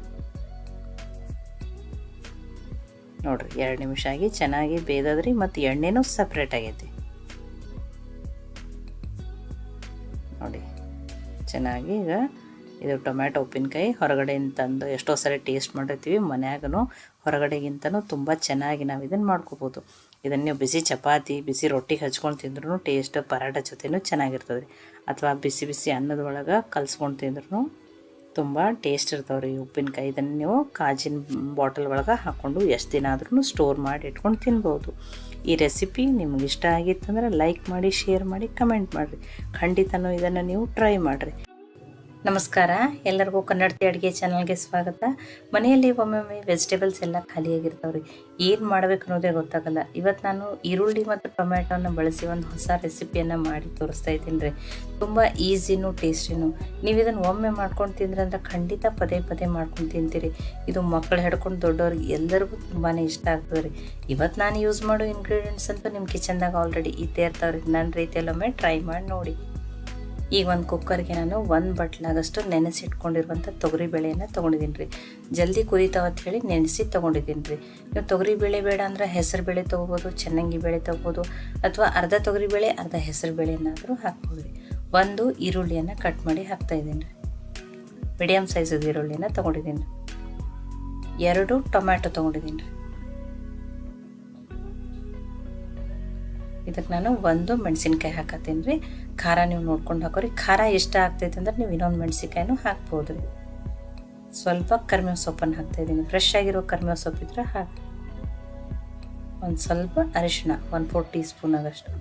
ನೋಡ್ರಿ, ಎರಡು ನಿಮಿಷ ಆಗಿ ಚೆನ್ನಾಗಿ ಬೇಯ್ದದ್ರಿ ಮತ್ತು ಎಣ್ಣೆನೂ ಸಪ್ರೇಟ್ ಆಗೈತಿ. ನೋಡಿ, ಚೆನ್ನಾಗಿ ಈಗ ಇದು ಟೊಮ್ಯಾಟೊ ಉಪ್ಪಿನಕಾಯಿ ಹೊರಗಡೆಯಿಂದ ತಂದು ಎಷ್ಟೋ ಸರಿ ಟೇಸ್ಟ್ ಮಾಡಿರ್ತೀವಿ. ಮನ್ಯಾಗೂ ಹೊರಗಡೆಗಿಂತನೂ ತುಂಬ ಚೆನ್ನಾಗಿ ನಾವು ಇದನ್ನು ಮಾಡ್ಕೋಬೋದು. ಇದನ್ನು ನೀವು ಬಿಸಿ ಚಪಾತಿ, ಬಿಸಿ ರೊಟ್ಟಿ ಹಚ್ಕೊಂಡು ತಿಂದ್ರೂ ಟೇಸ್ಟ್ ಪರಾಟ ಜೊತೆನೂ ಚೆನ್ನಾಗಿರ್ತದೆ ಅಥವಾ ಬಿಸಿ ಬಿಸಿ ಅನ್ನದ ಒಳಗೆ ಕಲ್ಸ್ಕೊಂಡು ತಿಂದ್ರೂ ತುಂಬ ಟೇಸ್ಟ್ ಇರ್ತಾವೆ ರೀ ಉಪ್ಪಿನಕಾಯಿ. ಇದನ್ನು ನೀವು ಕಾಜಿನ ಬಾಟಲ್ ಒಳಗೆ ಹಾಕ್ಕೊಂಡು ಎಷ್ಟು ದಿನ ಆದ್ರೂ ಸ್ಟೋರ್ ಮಾಡಿ ಇಟ್ಕೊಂಡು ತಿನ್ಬೋದು. ಈ ರೆಸಿಪಿ ನಿಮ್ಗೆ ಇಷ್ಟ ಆಗಿತ್ತಂದ್ರೆ ಲೈಕ್ ಮಾಡಿ, ಶೇರ್ ಮಾಡಿ, ಕಮೆಂಟ್ ಮಾಡಿರಿ. ಖಂಡಿತನೂ ಇದನ್ನು ನೀವು ಟ್ರೈ ಮಾಡಿರಿ. ನಮಸ್ಕಾರ. ಎಲ್ಲರಿಗೂ ಕನ್ನಡತಿ ಅಡುಗೆ ಚಾನಲ್ಗೆ ಸ್ವಾಗತ. ಮನೆಯಲ್ಲಿ ಒಮ್ಮೊಮ್ಮೆ ವೆಜಿಟೇಬಲ್ಸ್ ಎಲ್ಲ ಖಾಲಿಯಾಗಿರ್ತಾವ್ರಿ. ಏನು ಮಾಡಬೇಕು ಅನ್ನೋದೇ ಗೊತ್ತಾಗಲ್ಲ. ಇವತ್ತು ನಾನು ಈರುಳ್ಳಿ ಮತ್ತು ಟೊಮ್ಯಾಟೋನ ಬಳಸಿ ಒಂದು ಹೊಸ ರೆಸಿಪಿಯನ್ನು ಮಾಡಿ ತೋರಿಸ್ತಾ ಇದ್ದೀನಿ ರೀ ತುಂಬ ಈಸಿನೂ ಟೇಸ್ಟಿನೂ. ನೀವು ಇದನ್ನು ಒಮ್ಮೆ ಮಾಡ್ಕೊಂಡು ತಿಂದ್ರೆ ಅಂದ್ರೆ ಖಂಡಿತ ಪದೇ ಪದೇ ಮಾಡ್ಕೊಂಡು ತಿಂತೀರಿ. ಇದು ಮಕ್ಕಳು ಹಿಡ್ಕೊಂಡು ದೊಡ್ಡವ್ರಿಗೆ ಎಲ್ಲರಿಗೂ ತುಂಬಾ ಇಷ್ಟ ಆಗ್ತದೆ ರೀ ಇವತ್ತು ನಾನು ಯೂಸ್ ಮಾಡೋ ಇಂಗ್ರೀಡಿಯೆಂಟ್ಸ್ ಅಂತೂ ನಿಮ್ಮ ಕಿಚನ್ದಾಗ ಆಲ್ರೆಡಿ ಇದ್ದೇ ಇರ್ತಾವ್ರಿ. ನನ್ನ ರೀತಿಯಲ್ಲೊಮ್ಮೆ ಟ್ರೈ ಮಾಡಿ ನೋಡಿ. ಈಗ ಒಂದು ಕುಕ್ಕರ್ಗೆ ನಾನು ಒಂದು ಬಟ್ಲಾಗಷ್ಟು ನೆನೆಸಿಟ್ಕೊಂಡಿರುವಂಥ ತೊಗರಿ ಬೇಳೆಯನ್ನು ತೊಗೊಂಡಿದ್ದೀನಿ ರೀ. ಜಲ್ದಿ ಕುದೀತಾವತ್ತು ಹೇಳಿ ನೆನೆಸಿ ತೊಗೊಂಡಿದ್ದೀನಿ ರೀ. ನೀವು ತೊಗರಿ ಬೇಳೆ ಬೇಡ ಅಂದ್ರೆ ಹೆಸರು ಬೇಳೆ ತೊಗೋಬೋದು, ಚೆನ್ನಾಗಿ ಬೇಳೆ ತೊಗೋಬೋದು, ಅಥವಾ ಅರ್ಧ ತೊಗರಿ ಬೇಳೆ, ಅರ್ಧ ಹೆಸರು ಬೇಳೆಯನ್ನಾದರೂ ಹಾಕ್ಬೋದು ರೀ. ಒಂದು ಈರುಳ್ಳಿಯನ್ನು ಕಟ್ ಮಾಡಿ ಹಾಕ್ತಾಯಿದ್ದೀನಿ ರೀ. ಮೀಡಿಯಮ್ ಸೈಜದ ಈರುಳ್ಳಿನ ತೊಗೊಂಡಿದ್ದೀನಿ ಎರಡು ಟೊಮ್ಯಾಟೊ ತೊಗೊಂಡಿದ್ದೀನಿ ರೀ. ಇದಕ್ಕೆ ನಾನು ಒಂದು ಮೆಣಸಿನ್ಕಾಯಿ ಹಾಕತ್ತೀನಿ ರೀ. ಖಾರ ನೀವು ನೋಡ್ಕೊಂಡು ಹಾಕೋರಿ. ಖಾರ ಎಷ್ಟು ಆಗ್ತೈತೆ ಅಂದ್ರೆ ನೀವು ಇನ್ನೊಂದು ಮೆಣಸಿನ್ಕಾಯಿನೂ ಹಾಕ್ಬೋದು ರೀ. ಸ್ವಲ್ಪ ಕರಿಬೇವು ಸೊಪ್ಪನ್ನು ಹಾಕ್ತಾಯಿದ್ದೀನಿ ಫ್ರೆಶ್ ಆಗಿರೋ ಕರಿಬೇವು ಸೊಪ್ಪಿದ್ರೆ ಹಾಕಿ ಒಂದು ಸ್ವಲ್ಪ ಅರಿಶಿಣ, ಒಂದು ಫೋರ್ ಟೀ ಸ್ಪೂನ್ ಆಗಷ್ಟು.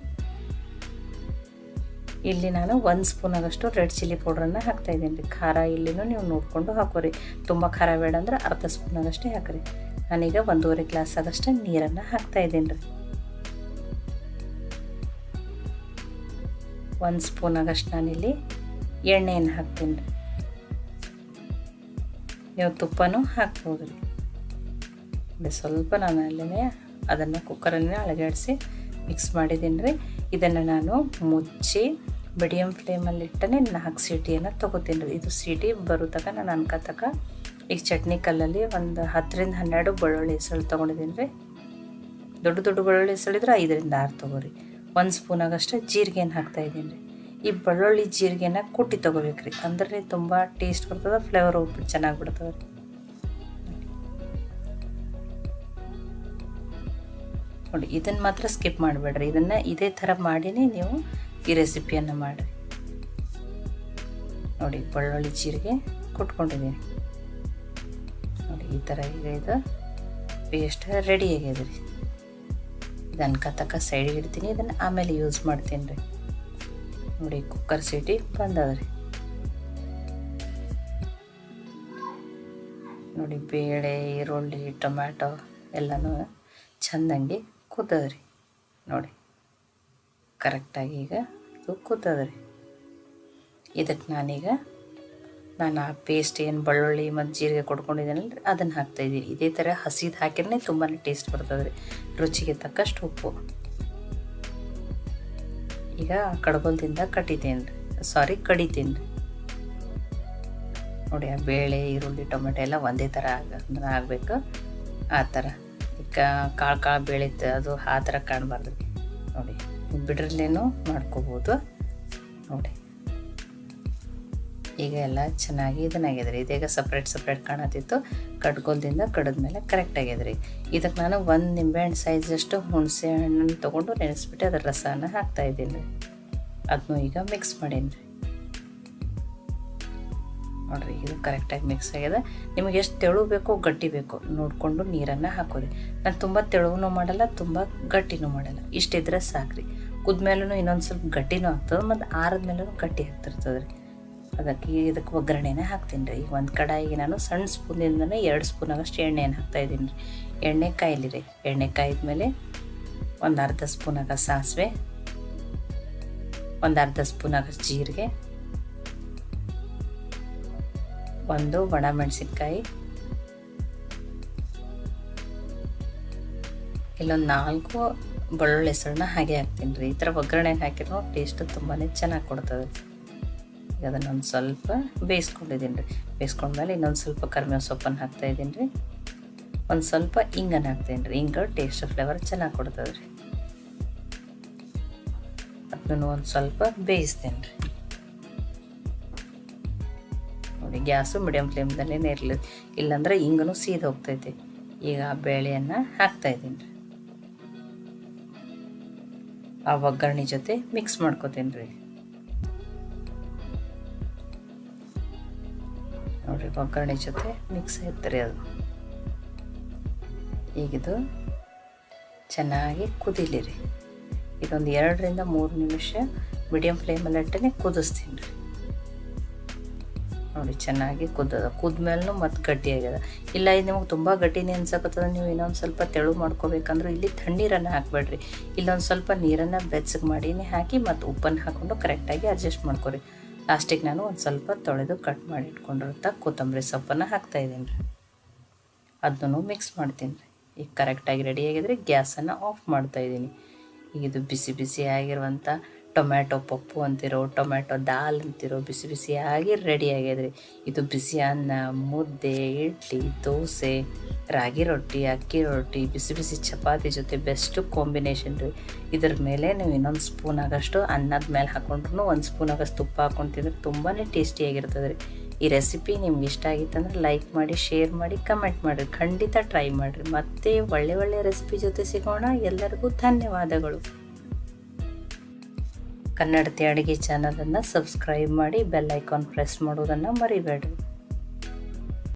ಇಲ್ಲಿ ನಾನು ಒಂದು ಸ್ಪೂನ್ ಆಗಷ್ಟು ರೆಡ್ ಚಿಲ್ಲಿ ಪೌಡ್ರನ್ನು ಹಾಕ್ತಾಯಿದ್ದೀನಿ ರೀ. ಖಾರ ಇಲ್ಲಿನೂ ನೀವು ನೋಡಿಕೊಂಡು ಹಾಕೋರಿ. ತುಂಬ ಖಾರ ಬೇಡ ಅಂದ್ರೆ ಅರ್ಧ ಸ್ಪೂನ್ ಆಗಷ್ಟೇ ಹಾಕಿರಿ. ನಾನೀಗ ಒಂದೂವರೆ ಗ್ಲಾಸ್ ಆದಷ್ಟು ನೀರನ್ನು ಹಾಕ್ತಾಯಿದ್ದೀನಿ ರೀ. ಒಂದು ಸ್ಪೂನ್ ಆಗಷ್ಟು ನಾನಿಲ್ಲಿ ಎಣ್ಣೆಯನ್ನು ಹಾಕ್ತೀನಿ. ರೀ ನೀವು ತುಪ್ಪನೂ ಹಾಕ್ಬೋದು. ರೀ ಸ್ವಲ್ಪ ನಾನು ಅಲ್ಲೇ ಅದನ್ನು ಕುಕ್ಕರನ್ನೇ ಅಳಗಾಡಿಸಿ ಮಿಕ್ಸ್ ಮಾಡಿದ್ದೀನಿ ರೀ. ಇದನ್ನು ನಾನು ಮುಚ್ಚಿ ಮೀಡಿಯಮ್ ಫ್ಲೇಮಲ್ಲಿ ಇಟ್ಟನೆ ನಾಲ್ಕು ಸೀಟಿಯನ್ನು ತೊಗೋತೀನಿ ರೀ. ಇದು ಸೀಟಿ ಬರೋ ತಕ ನಾನು ಅನ್ಕೋತಕ ಈಗ ಚಟ್ನಿ ಕಲ್ಲಲ್ಲಿ ಒಂದು ಹತ್ತರಿಂದ ಹನ್ನೆರಡು ಬೆಳ್ಳುಳ್ಳಿ ಹೆಸಳು ತೊಗೊಂಡಿದ್ದೀನಿ ರೀ. ದೊಡ್ಡ ದೊಡ್ಡ ಬೆಳ್ಳುಳ್ಳಿ ಹೆಸಳಿದ್ರೆ ಐದರಿಂದ ಆರು ತೊಗೋರಿ ಒಂದು ಸ್ಪೂನಾಗಷ್ಟು ಜೀರಿಗೆನ ಹಾಕ್ತಾಯಿದ್ದೀನಿ ರೀ. ಈ ಬೆಳ್ಳುಳ್ಳಿ ಜೀರಿಗೆನ ಕುಟ್ಟಿ ತೊಗೋಬೇಕು ರೀ. ಅಂದ್ರೆ ತುಂಬ ಟೇಸ್ಟ್ ಬರ್ತದೆ ಫ್ಲೇವರ್ ಹೋಗ್ಬಿಟ್ಟು ಚೆನ್ನಾಗಿ ಬಿಡ್ತದೆ ನೋಡಿ ಇದನ್ನು ಮಾತ್ರ ಸ್ಕಿಪ್ ಮಾಡಬೇಡ್ರಿ. ಇದನ್ನು ಇದೇ ಥರ ಮಾಡಿನೇ ನೀವು ಈ ರೆಸಿಪಿಯನ್ನು ಮಾಡಿರಿ. ನೋಡಿ, ಬೆಳ್ಳುಳ್ಳಿ ಜೀರಿಗೆ ಕುಟ್ಕೊಂಡಿದ್ದೀನಿ ನೋಡಿ, ಈ ಥರ ಈಗ ಇದು ಪೇಸ್ಟ್ ರೆಡಿ ರೀ. ಇದನ್ನು ತಕ್ಕ ಸೈಡಿಗೆ ಇಡ್ತೀನಿ. ಇದನ್ನು ಆಮೇಲೆ ಯೂಸ್ ಮಾಡ್ತೀನಿ ರೀ. ನೋಡಿ ಕುಕ್ಕರ್ ಸೀಟಿ ಬಂದದ ರೀ. ನೋಡಿ, ಬೇಳೆ, ಈರುಳ್ಳಿ, ಟೊಮ್ಯಾಟೊ ಎಲ್ಲನೂ ಚೆಂದಂಗೆ ಕೂತದ ರೀ. ನೋಡಿ ಕರೆಕ್ಟಾಗಿ ಈಗ ಇದು ಕೂತದ ರೀ. ಇದಕ್ಕೆ ನಾನೀಗ ನಾನು ಆ ಪೇಸ್ಟ್ ಏನು ಬೆಳ್ಳುಳ್ಳಿ, ಮತ್ತು ಜೀರಿಗೆ ಕೊಡ್ಕೊಂಡಿದ್ದೀನಲ್ಲ ಅದನ್ನು ಹಾಕ್ತಾಯಿದ್ದೀನಿ ಇದೇ ಥರ ಹಸಿದು ಹಾಕಿದ್ರೆ ತುಂಬಾ ಟೇಸ್ಟ್ ಬರ್ತದೆ ರೀ ರುಚಿಗೆ ತಕ್ಕಷ್ಟು ಉಪ್ಪು. ಈಗ ಕಡ್ಗೊಲ್ದಿಂದ ಕಟ್ಟಿದ್ದೀನಿ ರೀ ಸಾರಿ ಕಡಿತೀನಿ ರೀ ನೋಡಿ, ಆ ಬೇಳೆ, ಈರುಳ್ಳಿ, ಟೊಮೆಟೊ ಎಲ್ಲ ಒಂದೇ ಥರ ಆಗ ಆಗಬೇಕು. ಆ ಥರ ಈಗ ಕಾಳು ಕಾಳು ಬೇಳೆ ಅದು ಆ ಥರ ಕಾಣಬಾರ್ದು ನೋಡಿ ಬಿಡ್ರಲ್ಲೇನು ಮಾಡ್ಕೋಬೋದು. ನೋಡಿ. ಈಗ ಎಲ್ಲ ಚೆನ್ನಾಗಿ ಇದನ್ನಾಗಿದೆ ರೀ ಇದೀಗ ಸಪ್ರೇಟ್ ಸಪ್ರೇಟ್ ಕಾಣತ್ತಿತ್ತು. ಕಡ್ಗೋಲ್ದಿಂದ ಮೇಲೆ ಕರೆಕ್ಟ್ ಆಗಿದೆ ರೀ ಇದಕ್ಕೆ ನಾನು ಒಂದು ನಿಂಬೆಹಣ್ಣು ಸೈಜಷ್ಟು ಹುಣಸೆ ಹಣ್ಣನ್ನು ತೊಗೊಂಡು ನೆನೆಸ್ಬಿಟ್ಟು ಅದರ ರಸನ ಹಾಕ್ತಾಯಿದ್ದೀನಿ ರೀ ಅದನ್ನು ಈಗ ಮಿಕ್ಸ್ ಮಾಡೀನಿ. ರೀ ನೋಡಿರಿ, ಇದು ಕರೆಕ್ಟಾಗಿ ಮಿಕ್ಸ್ ಆಗಿದೆ. ನಿಮಗೆ ಎಷ್ಟು ತೆಳು ಬೇಕೋ ಗಟ್ಟಿ ಬೇಕೋ. ನೋಡಿಕೊಂಡು ನೀರನ್ನು ಹಾಕೋರಿ. ನಾನು ತುಂಬ ತೆಳುವೂ ಮಾಡಲ್ಲ, ತುಂಬ ಗಟ್ಟಿನೂ ಮಾಡಲ್ಲ. ಇಷ್ಟಿದ್ರೆ ಸಾಕ್ರಿ. ಕುದ್ಮೇಲೂ ಇನ್ನೊಂದು ಸ್ವಲ್ಪ ಗಟ್ಟಿನೂ ಆಗ್ತದೆ, ಮತ್ತು ಆರಿದ್ಮೇಲೂ ಗಟ್ಟಿ ಆಗ್ತಿರ್ತದೆ ರೀ ಅದಕ್ಕೆ ಇದಕ್ಕೆ ಒಗ್ಗರಣೆನೇ ಹಾಕ್ತೀನಿ ರೀ. ಈಗ ಒಂದು ಕಡಾಯಿಗೆ ನಾನು ಸಣ್ಣ ಸ್ಪೂನಿಂದನೇ ಎರಡು ಸ್ಪೂನ್ ಎಣ್ಣೆನ ಹಾಕ್ತಾ ಹಾಕ್ತಾಯಿದ್ದೀನಿ ರೀ. ಎಣ್ಣೆ ಕಾಯಿಲಿ ರೀ. ಎಣ್ಣೆ ಕಾಯಿದ್ಮೇಲೆ ಒಂದು ಅರ್ಧ ಸ್ಪೂನಾಗ ಸಾಸಿವೆ, ಒಂದು ಅರ್ಧ ಸ್ಪೂನಾಗ ಆಗಷ್ಟು ಜೀರಿಗೆ, ಒಂದು ಒಣ ಮೆಣಸಿನ್ಕಾಯಿ ಇಲ್ಲೊಂದು ನಾಲ್ಕು ಬೆಳ್ಳುಳ್ಳಿ ಹೆಸರನ್ನ ಹಾಗೆ ಹಾಕ್ತೀನಿ ರೀ. ಈ ಥರ ಒಗ್ಗರಣೆಗೆ ಹಾಕಿದ್ರು ಟೇಸ್ಟ್ ತುಂಬಾ ಚೆನ್ನಾಗಿ ಕೊಡ್ತದೆ ಈಗ ಅದನ್ನೊಂದು ಸ್ವಲ್ಪ ಬೇಯಿಸ್ಕೊಂಡಿದ್ದೀನಿ ರೀ. ಬೇಯಿಸ್ಕೊಂಡ್ಮೇಲೆ ಇನ್ನೊಂದು ಸ್ವಲ್ಪ ಕರಿಬೇವು ಸೊಪ್ಪನ್ನು ಹಾಕ್ತಾಯಿದ್ದೀನಿ ರೀ. ಒಂದು ಸ್ವಲ್ಪ ಹಿಂಗನ್ನು ಹಾಕ್ತೀನಿ ರೀ. ಹಿಂಗ ಟೇಸ್ಟ್ ಫ್ಲೇವರ್ ಚೆನ್ನಾಗಿ ಕೊಡ್ತದೆ ರೀ. ಅದನ್ನು ಒಂದು ಸ್ವಲ್ಪ ಬೇಯಿಸ್ತೇನೆ ರೀ. ನೋಡಿ, ಗ್ಯಾಸು ಮೀಡಿಯಮ್ ಫ್ಲೇಮ್ದಲ್ಲೇ ಇರಲಿ, ಇಲ್ಲಾಂದ್ರೆ ಹಿಂಗೂ ಸೀದ ಹೋಗ್ತೈತಿ. ಈಗ ಆ ಬೇಳೆಯನ್ನು ಹಾಕ್ತಾಯಿದ್ದೀನಿ ರೀ. ಆ ಒಗ್ಗರಣೆ ಜೊತೆ ಮಿಕ್ಸ್ ಮಾಡ್ಕೋತೀನಿ ರೀ. ನೋಡಿರಿ ಒಗ್ಗರಣೆ ಜೊತೆ ಮಿಕ್ಸ್ ಆಯ್ತು ಅದು. ಈಗಿದು ಚೆನ್ನಾಗಿ ಕುದಿಲಿರಿ. ರೀ ಇದೊಂದು ಎರಡರಿಂದ ಮೂರು ನಿಮಿಷ ಮೀಡಿಯಂ ಫ್ಲೇಮಲ್ಲಿ ಇಟ್ಟನೆ ಕುದಿಸ್ತೀನಿ ರೀ. ನೋಡಿ ಚೆನ್ನಾಗಿ ಕುದ್ದದ ಕುದ್ಮೇಲೂ ಮತ್ತು ಗಟ್ಟಿ ಇಲ್ಲ, ಇದು ನಿಮಗೆ ತುಂಬ ಗಟ್ಟಿನೇ ಅನ್ಸಕತ್ತದ. ನೀವು ಇನ್ನೊಂದು ಸ್ವಲ್ಪ ತೆಳು ಮಾಡ್ಕೋಬೇಕಂದ್ರೆ ಇಲ್ಲಿ ತಣ್ಣೀರನ್ನು ಹಾಕಬೇಡ್ರಿ. ಇಲ್ಲೊಂದು ಸ್ವಲ್ಪ ನೀರನ್ನು ಬೆಚ್ಚಗೆ ಮಾಡಿನೇ ಹಾಕಿ ಮತ್ತು ಉಪ್ಪನ್ನು ಹಾಕ್ಕೊಂಡು ಕರೆಕ್ಟಾಗಿ ಅಡ್ಜಸ್ಟ್ ಮಾಡ್ಕೊರಿ. ಲಾಸ್ಟಿಗೆ ನಾನು ಒಂದು ಸ್ವಲ್ಪ ತೊಳೆದು ಕಟ್ ಮಾಡಿ ಇಟ್ಕೊಂಡಿರ್ತ ಕೊತ್ತಂಬರಿ ಸೊಪ್ಪನ್ನು ಹಾಕ್ತಾಯಿದ್ದೀನಿ ರೀ. ಅದನ್ನು ಮಿಕ್ಸ್ ಮಾಡ್ತೀನಿ ರೀ. ಈಗ ಕರೆಕ್ಟಾಗಿ ರೆಡಿ ಆಗಿದ್ರೆ ಗ್ಯಾಸನ್ನು ಆಫ್ ಮಾಡ್ತಾಯಿದ್ದೀನಿ ಈಗ ಇದು ಬಿಸಿ ಬಿಸಿ ಆಗಿರುವಂಥ ಟೊಮ್ಯಾಟೊ ಪಪ್ಪು ಅಂತಿರೋ, ಟೊಮ್ಯಾಟೊ ದಾಲ್ ಅಂತಿರೋ, ಬಿಸಿ ಬಿಸಿಯಾಗಿ ರೆಡಿ ಆಗಿದ್ರಿ. ಇದು ಬಿಸಿ ಅನ್ನ, ಮುದ್ದೆ, ಇಡ್ಲಿ, ದೋಸೆ, ರಾಗಿ ರೊಟ್ಟಿ, ಅಕ್ಕಿ ರೊಟ್ಟಿ, ಬಿಸಿ ಬಿಸಿ ಚಪಾತಿ ಜೊತೆ ಬೆಸ್ಟು ಕಾಂಬಿನೇಷನ್ ರೀ. ಇದ್ರ ಮೇಲೆ ನೀವು ಇನ್ನೊಂದು ಸ್ಪೂನ್ ಆಗಷ್ಟು ಅನ್ನದ ಮೇಲೆ ಹಾಕೊಂಡ್ರು ಒಂದು ಸ್ಪೂನ್ ಆಗಷ್ಟು ತುಪ್ಪ ಹಾಕೊಂಡು ತಿಂದರೆ ತುಂಬಾ ಟೇಸ್ಟಿಯಾಗಿರ್ತದೆ ರೀ. ಈ ರೆಸಿಪಿ ನಿಮ್ಗೆ ಇಷ್ಟ ಆಗಿತ್ತಂದ್ರೆ ಲೈಕ್ ಮಾಡಿ ಶೇರ್ ಮಾಡಿ ಕಮೆಂಟ್ ಮಾಡಿರಿ. ಖಂಡಿತ ಟ್ರೈ ಮಾಡಿರಿ. ಮತ್ತೆ ಒಳ್ಳೆ ಒಳ್ಳೆ ರೆಸಿಪಿ ಜೊತೆ ಸಿಗೋಣ. ಎಲ್ಲರಿಗೂ ಧನ್ಯವಾದಗಳು. ಕನ್ನಡತಿ ಅಡುಗೆ ಚಾನಲನ್ನು ಸಬ್ಸ್ಕ್ರೈಬ್ ಮಾಡಿ ಬೆಲ್ ಐಕಾನ್ ಪ್ರೆಸ್ ಮಾಡೋದನ್ನು ಮರಿಬೇಡ್ರಿ.